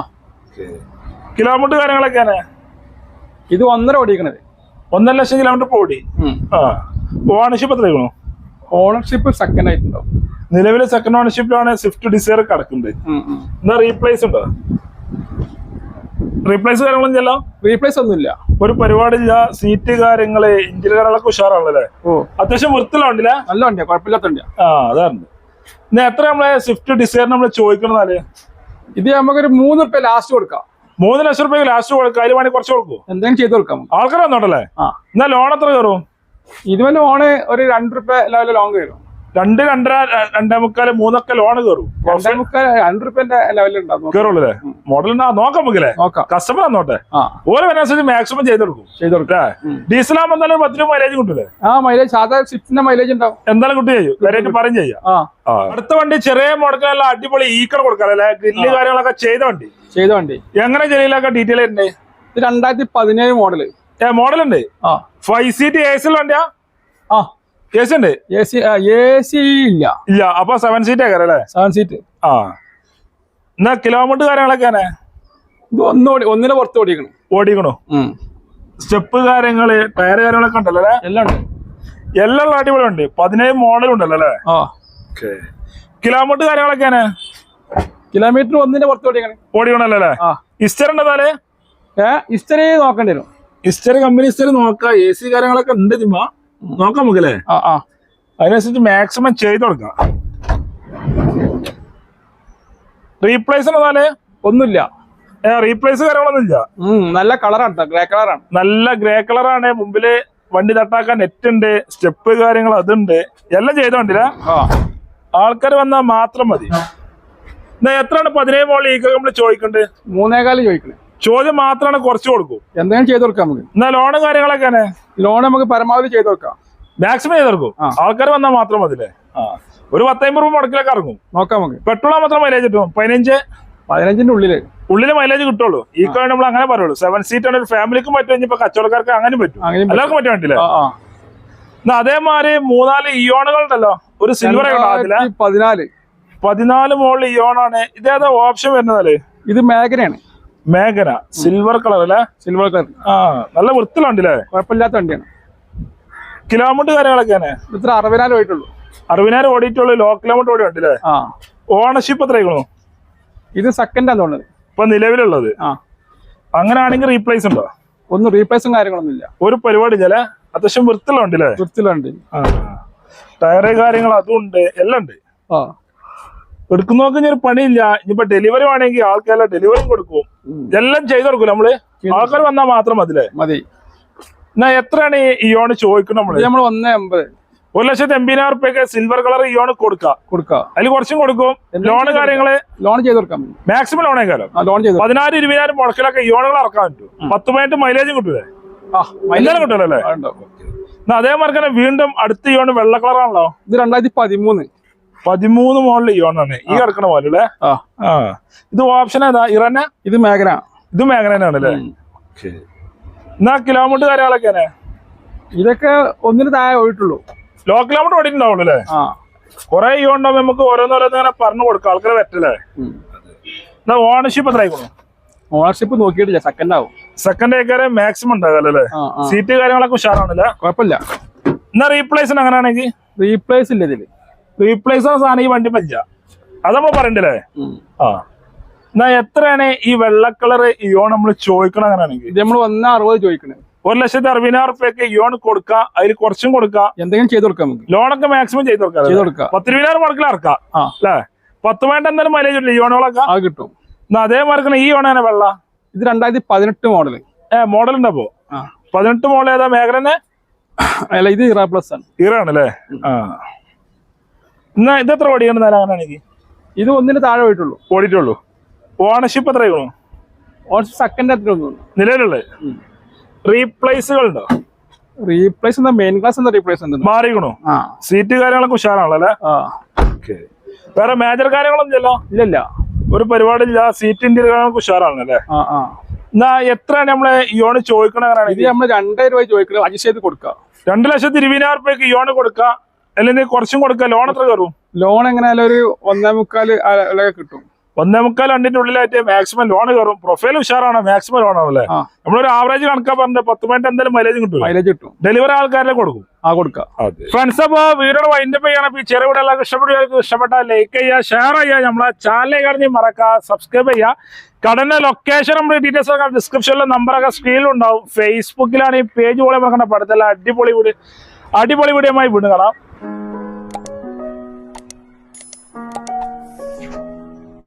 കിലോമീറ്റർ കാര്യങ്ങളൊക്കെയാണ്? ഇത് ഒന്നര ഓടിക്കണത് ഒന്നര ലക്ഷം കിലോമീറ്റർ ഇപ്പൊ ഓടി. ആ. ഓണർഷിപ്പ് എത്രയാണോ ഓണർഷിപ്പ് സെക്കൻഡ് ആയിട്ടുണ്ടാവും. നിലവിൽ സെക്കൻഡ് ഓണർഷിപ്പിലാണ് സ്വിഫ്റ്റ് ഡിസയർ കിടക്കുന്നത് എന്താ. എന്നാ റീപ്ലേസ് ഉണ്ടോ? റീപ്ലേസ് കാര്യങ്ങളൊന്നും ചെല്ലാം റീപ്ലേസ് ഒന്നുമില്ല. ഒരു പരിപാടിയില്ല സീറ്റ് കാര്യങ്ങൾ ഇഞ്ചിൻ കാര്യങ്ങളൊക്കെ ഉഷാറാണല്ലേ? ഓ. അത്യാവശ്യം വൃത്തിലുണ്ടല്ലേ നല്ല വണ്ടിയാ കുഴപ്പമില്ലാത്ത വണ്ടിയാ. ആ അതാണ് എത്ര നമ്മളെ സ്വിഫ്റ്റ് ഡിസയർ നമ്മൾ ചോദിക്കണമെന്നാൽ ഇത് നമുക്കൊരു മൂന്ന് റുപ്യ ലാസ്റ്റ് കൊടുക്കാം. മൂന്ന് ലക്ഷം റുപ്യ ലാസ്റ്റ് കൊടുക്കുക അതിൽ വേണമെങ്കിൽ കുറച്ച് കൊടുക്കും. എന്തെങ്കിലും ചെയ്ത് കൊടുക്കാം. ആൾക്കാർ വന്നോട്ടല്ലേ? എന്നാ ലോൺ എത്ര കയറും? ഇതുവരെ ലോണ് ഒരു രണ്ട് റുപ്യ ലെവലിൽ ലോൺ കയറും. രണ്ട് രണ്ടര രണ്ടേ മുക്കാൽ മൂന്നൊക്കെ ലോൺ കയറും കയറുള്ളൂ അല്ലേ? മോഡൽ നോക്കാം നമുക്കല്ലേ? കസ്റ്റമർ വന്നോട്ടെ. ആ. ഓരോ അനുസരിച്ച് മാക്സിമം ചെയ്ത് കൊടുക്കും. ചെയ്ത് കൊടുക്കാം. ഡീസൽ ആകുമ്പോൾ എന്തായാലും പത്ത് രൂപ മൈലേജ് കിട്ടൂലേ? ആ മൈലേജ് സാധാ സ്വിഫ്റ്റിന്റെ മൈലേജ് ഉണ്ടാവും. എന്തായാലും കിട്ടും ചെയ്യും. വരെയായിട്ട് പറയും ചെയ്യാം. അടുത്ത വണ്ടി ചെറിയ മോഡലുള്ള അടിപൊളി ഈക്കർ കൊടുക്കാറല്ലേ ഗ്രില്ല് കാര്യങ്ങളൊക്കെ ചെയ്ത വണ്ടി. ചെയ്ത വണ്ടി. എങ്ങനെ ചെറിയിലൊക്കെ ഡീറ്റെയിൽ ഉണ്ട് ഇത് രണ്ടായിരത്തി പതിനേഴ് മോഡൽ മോഡൽ ഉണ്ട്. ഫൈവ് സീറ്റ് എ സി വണ്ടിയാ? എ സി ഉണ്ട് എ സി എ സി ഇല്ല. ഇല്ല അപ്പൊ സെവൻ സീറ്റ് ആക്കാരം അല്ലേ സെവൻ സീറ്റ് ആ. എന്നാ കിലോമീറ്റർ കാര്യങ്ങളൊക്കെ ഇത് ഒന്നോടി ഒന്നിനെ പുറത്ത് ഓടിക്കണം ഓടിക്കണോ സ്റ്റെപ്പ് കാര്യങ്ങൾ ടയർ കാര്യങ്ങളൊക്കെ ഉണ്ടല്ലോ അല്ലേ? എല്ലാം ഉണ്ട്. എല്ലാം അടിപൊളി ഉണ്ട് പതിനേഴ് മോഡൽ ഉണ്ടല്ലോ അല്ലേ? ആ. കിലോമീറ്റർ കാര്യങ്ങളൊക്കെയാണ് കിലോമീറ്റർ ഒന്നിന്റെ പുറത്ത് ഓടിക്കണം ഓടിക്കണല്ലോ അല്ലേ? ഇസ്റ്റർ ഉണ്ട് താൽ ഏ ഇസ്റ്ററി നോക്കേണ്ടി വരും. ഇസ്റ്റർ കമ്പനി ഇസ്റ്റർ നോക്കാം. എ സി കാര്യങ്ങളൊക്കെ ഉണ്ട് തിമ്മ നോക്കാം നമുക്കല്ലേ? ആ ആ. അതിനനുസരിച്ച് മാക്സിമം ചെയ്ത് കൊടുക്കാം. റീപ്ലേസ് ഉള്ളതാൽ ഒന്നുമില്ല. റീപ്ലേസ് കാര്യങ്ങളൊന്നുമില്ല നല്ല കളറാണ് ഗ്രേ കളറാണ് നല്ല ഗ്രേ കളറാണ് മുമ്പിൽ വണ്ടി തട്ടാക്കാൻ നെറ്റ് ഉണ്ട് സ്റ്റെപ്പ് കാര്യങ്ങൾ അതുണ്ട്. എല്ലാം ചെയ്ത വണ്ടി ആ. ആൾക്കാർ വന്നാൽ മാത്രം മതി. എത്രയാണ്? പതിനേഴ് മോളിൽ ഈ നമ്മൾ ചോദിക്കണ്ട്. മൂന്നേകാൽ ചോദിക്കണേ. ചോദ്യം മാത്രമാണ് കുറച്ചു കൊടുക്കും. എന്തെങ്കിലും ചെയ്തു കൊടുക്കാം നമുക്ക്. എന്നാ ലോണും കാര്യങ്ങളൊക്കെ തന്നെ? ലോൺ നമുക്ക് പരമാവധി ചെയ്തു കൊടുക്കാം. മാക്സിമം ചെയ്ത് കൊടുക്കും. ആൾക്കാർ വന്നാൽ മാത്രം മതില്ലേ ആ. ഒരു പത്തമ്പത് രൂപ മുടക്കിലൊക്കെ ഇറങ്ങും. നോക്കാം നമുക്ക്. പെട്രോൾ മാത്രം മൈലേജ് കിട്ടും. പതിനഞ്ച്? പതിനഞ്ചിന്റെ ഉള്ളിൽ. ഉള്ളിൽ മൈലേജ് കിട്ടുള്ളൂ. ഈ കാര്യം നമ്മൾ അങ്ങനെ പറയുള്ളൂ. സെവൻ സീറ്റ് ആണ് ഒരു ഫാമിലിക്കും പറ്റും ഇപ്പൊ കച്ചവടക്കാർക്ക് അങ്ങനെ പറ്റും. എല്ലാവർക്കും പറ്റും വേണ്ടില്ലേ എന്നാ അതേമാതിരി മൂന്നാൽ ഇയോണുകൾ ഉണ്ടല്ലോ. ഒരു സിൽവർ പതിനാല്. പതിനാല് മോളിൽ ഇയോണാണ് ഇതേതാ ഓപ്ഷൻ വരുന്നതല്ലേ ഇത് മേഖലയാണ്. മേഘന സിൽവർ കളർ അല്ലേ? സിൽവർ കളർ ആ നല്ല വൃത്തിലുണ്ടല്ലേ? കുഴപ്പമില്ലാത്ത വണ്ടിയാണ്. കിലോമീറ്റർ കാര്യങ്ങളൊക്കെ ഇത്ര അറുപതിനായിരം ഓടിയിട്ടുള്ളൂ. അറുപതിനായിരം ഓടിയിട്ടുള്ളൂ ലോ കിലോമീറ്റർ ഓടി ഉണ്ടല്ലേ ആ ഓണർഷിപ്പ് എത്രയായിക്കണു ഇത് സെക്കൻഡാന്ന് തോന്നുന്നത്. ഇപ്പൊ നിലവിലുള്ളത്. ആ. അങ്ങനെയാണെങ്കിൽ റീപ്ലേസ് ഉണ്ടോ? ഒന്നും റീപ്ലേസും കാര്യങ്ങളൊന്നും ഇല്ല. ഒരു പരിപാടി ചില അത്യാവശ്യം വൃത്തിയുള്ള വണ്ടി ആ. ടയറ് കാര്യങ്ങൾ അതും ഉണ്ട് എല്ലാം ഉണ്ട്. ആ. എടുക്കുന്നോക്ക് ഇനി പണിയില്ല. ഇനിയിപ്പോ ഡെലിവറി വേണമെങ്കിൽ ആൾക്കാരെ ഡെലിവറി കൊടുക്കും. എല്ലാം ചെയ്തു കൊടുക്കും നമ്മൾ? ആൾക്കാർ വന്നാൽ മാത്രം മതിലേ? മതി. എന്നാ എത്രയാണ് ഈ ഇയോണ് ചോദിക്കുന്നത് നമ്മൾ? നമ്മൾ നമ്മൾ ഒന്ന് അമ്പത്. ഒരു ലക്ഷത്തി എൺപതിനായിരം റുപ്യക്ക് സിൽവർ കളർ ഇയോണ് കൊടുക്കുക കൊടുക്കുക അതിൽ കുറച്ചും കൊടുക്കും. ലോണ് കാര്യങ്ങൾ ലോൺ ചെയ്ത് കൊടുക്കാം. മാക്സിമം ലോൺ ആ ലോൺ ചെയ്ത്. പതിനായിരം ഇരുപതിനായിരം മുടക്കിലൊക്കെ ഇയോണുകൾ ഇറക്കാൻ പറ്റും. പത്ത് പതിനെട്ട് മൈലേജും കിട്ടൂലേ? മൈലേജ് കിട്ടൂലേ. എന്നാ അതേമാതിരി വീണ്ടും അടുത്ത ഇയോണ് വെള്ള കളറാണല്ലോ ഇത് രണ്ടായിരത്തി പതിമൂന്ന്. പതിമൂന്ന് മോഡൽ ഇയോണാണ് ഈ കിടക്കണ പോലെ അല്ലേ ആ. ഇത് ഓപ്ഷൻ ഏതാ? ഇറന ഇത് മേഖല. ഇത് മേഖലനാണ് അല്ലേ എന്നാ കിലോമീറ്റർ കാര്യങ്ങളൊക്കെ ഇതൊക്കെ ഒന്നിന് താഴെ പോയിട്ടുള്ളൂ ലോ കിലോമീറ്റർ ഓടിയിട്ടുണ്ടാവുള്ളൂ അല്ലേ കുറെ ഉണ്ടാവും നമുക്ക് ഓരോന്നോരോന്ന് ഇങ്ങനെ പറഞ്ഞു കൊടുക്കാം. ആൾക്കാരെ പറ്റല്ലേ എന്നാ ഓണർഷിപ്പ് എത്ര ആയിക്കോളും ഓണർഷിപ്പ് നോക്കിയിട്ടില്ല. സെക്കൻഡ് ആവും. സെക്കൻഡ് ഏക്കാരെ മാക്സിമം ഉണ്ടാകാം അല്ലേ? ആ ആ. സീറ്റ് കാര്യങ്ങളൊക്കെ ഉഷാറാണല്ലേ? കുഴപ്പമില്ല. എന്നാ റീപ്ലേസിന് അങ്ങനെയാണെങ്കിൽ? റീപ്ലേസ് ഇല്ല ഇതിൽ. റീപ്ലേസ് ആണ് സാധനം ഈ വണ്ടി പഞ്ച അത് നമ്മൾ പറയണ്ടല്ലേ? ആ. എന്നാ എത്രയാണ് ഈ വെള്ള കളർ ഇയോൺ നമ്മൾ ചോദിക്കണം അങ്ങനെയാണെങ്കിൽ? ഇത് നമ്മൾ ഒന്ന് അറുപത് ചോദിക്കണേ ഒരു ലക്ഷത്തി അറുപതിനായിരം റുപ്യക്ക് ഇയോൺ കൊടുക്കാം അതിൽ കുറച്ചും കൊടുക്കാം. എന്തെങ്കിലും ചെയ്ത് കൊടുക്കാം നമുക്ക്. ലോണൊക്കെ മാക്സിമം ചെയ്ത് കൊടുക്കാം ചെയ്ത് കൊടുക്കാം. പത്ത് ഇരുപതിനായിരം മുടക്കിൽ ഇറക്കാം ആ. അല്ലേ? പത്ത് വേണ്ട എന്തായാലും മൈലേജ് ഉണ്ട് ഇയോണുകളൊക്കെ? അത് കിട്ടും. എന്നാ അതേ മാർക്കാണ് ഈ ഓണാണ് വെള്ള? ഇത് രണ്ടായിരത്തി പതിനെട്ട് മോഡൽ ഏ മോഡൽ ഉണ്ടപ്പോ പതിനെട്ട് മോഡൽ ഏതാ മേഖലന്നെ? അല്ല ഇത് ഇറ പ്ലസ് ആണ്. ഇറ ആണല്ലേ? ആ. എന്നാ ഇത് എത്ര ഓടിയാണ് നേരം അങ്ങനെയാണെങ്കിൽ ഇത് ഒന്നിന് താഴെ പോയിട്ടുള്ളൂ. ഓടിയിട്ടുള്ളൂ. ഓണർഷിപ്പ് എത്ര ആയിരുന്നു ഓണർഷിപ്പ് സെക്കൻഡ് എത്ര നിലവിലുള്ളത്? റീപ്ലേസുകൾ ഉണ്ടോ റീപ്ലേസ് എന്താ മെയിൻ ക്ലാസ് എന്താ റീപ്ലേസ് എന്താ മാറിക്കണു സീറ്റ് കാര്യങ്ങളൊക്കെ ഉഷാറാണല്ലോ അല്ലേ? വേറെ മേജർ കാര്യങ്ങളൊന്നും ഇല്ലല്ലോ. ഇല്ല ഇല്ല ഒരു പരിപാടിയില്ല സീറ്റ് ഇന്ത്യൻ കാര്യങ്ങളൊക്കെ ഉഷാറാണല്ലേ എന്നാ എത്രയാണ് നമ്മളെ ഇയോണ് ചോദിക്കണ ഇത് അങ്ങനെയാണെങ്കിൽ നമ്മൾ രണ്ടായിരം രൂപ ചോദിക്കണം അഡ്ജസ്റ്റ് ചെയ്ത് കൊടുക്കുക രണ്ട് ലക്ഷത്തി ഇരുപതിനായിരം രൂപയ്ക്ക് ഇയോണ് കൊടുക്കാം. അല്ലെങ്കിൽ കുറച്ചും കൊടുക്കാം. ലോൺ എത്ര കയറും? ലോൺ എങ്ങനെയാലും ഒരു ഒന്നേ മുക്കാൽ കിട്ടും. ഒന്നേ മുക്കാൽ രണ്ടിന്റെ ഉള്ളിലായിട്ട് മാക്സിമം ലോൺ കയറും. പ്രൊഫൈൽ ഉഷാറാണ് മാക്സിമം ലോൺ ആണല്ലേ? നമ്മളൊരു ആവറേജ് കണക്കാ പറഞ്ഞ പത്ത് മിനിറ്റ് എന്തായാലും മൈലേജ് കിട്ടും മൈലേജ് കിട്ടും. ഡെലിവറി ആൾക്കാരെ കൊടുക്കും. ആ കൊടുക്കാം. ഫ്രണ്ട്സ് അപ്പോ വീഡിയോ വൈൻഡ് ചെയ്യണം. ഈ ചെറിയ വീഡിയോ എല്ലാവർക്കും ഇഷ്ടപ്പെടുക ഇഷ്ടപ്പെട്ട ലൈക്ക് ചെയ്യുക ഷെയർ ചെയ്യുക. നമ്മളെ ചാനലിൽ കാണി മറക്കുക സബ്സ്ക്രൈബ് ചെയ്യുക. കടന്റെ ലൊക്കേഷൻ നമ്മുടെ ഡീറ്റെയിൽസ് ഒക്കെ ഡിസ്ക്രിപ്ഷനിലെ നമ്പറൊക്കെ സ്ക്രീനിൽ ഉണ്ടാവും. ഫേസ്ബുക്കിലാണ് ഈ പേജ് പോലെ നോക്കേണ്ട പടത്തല്ല അടിപൊളി വീട് അടിപൊളി വീഡിയോ വീണ്ടും കാണാം.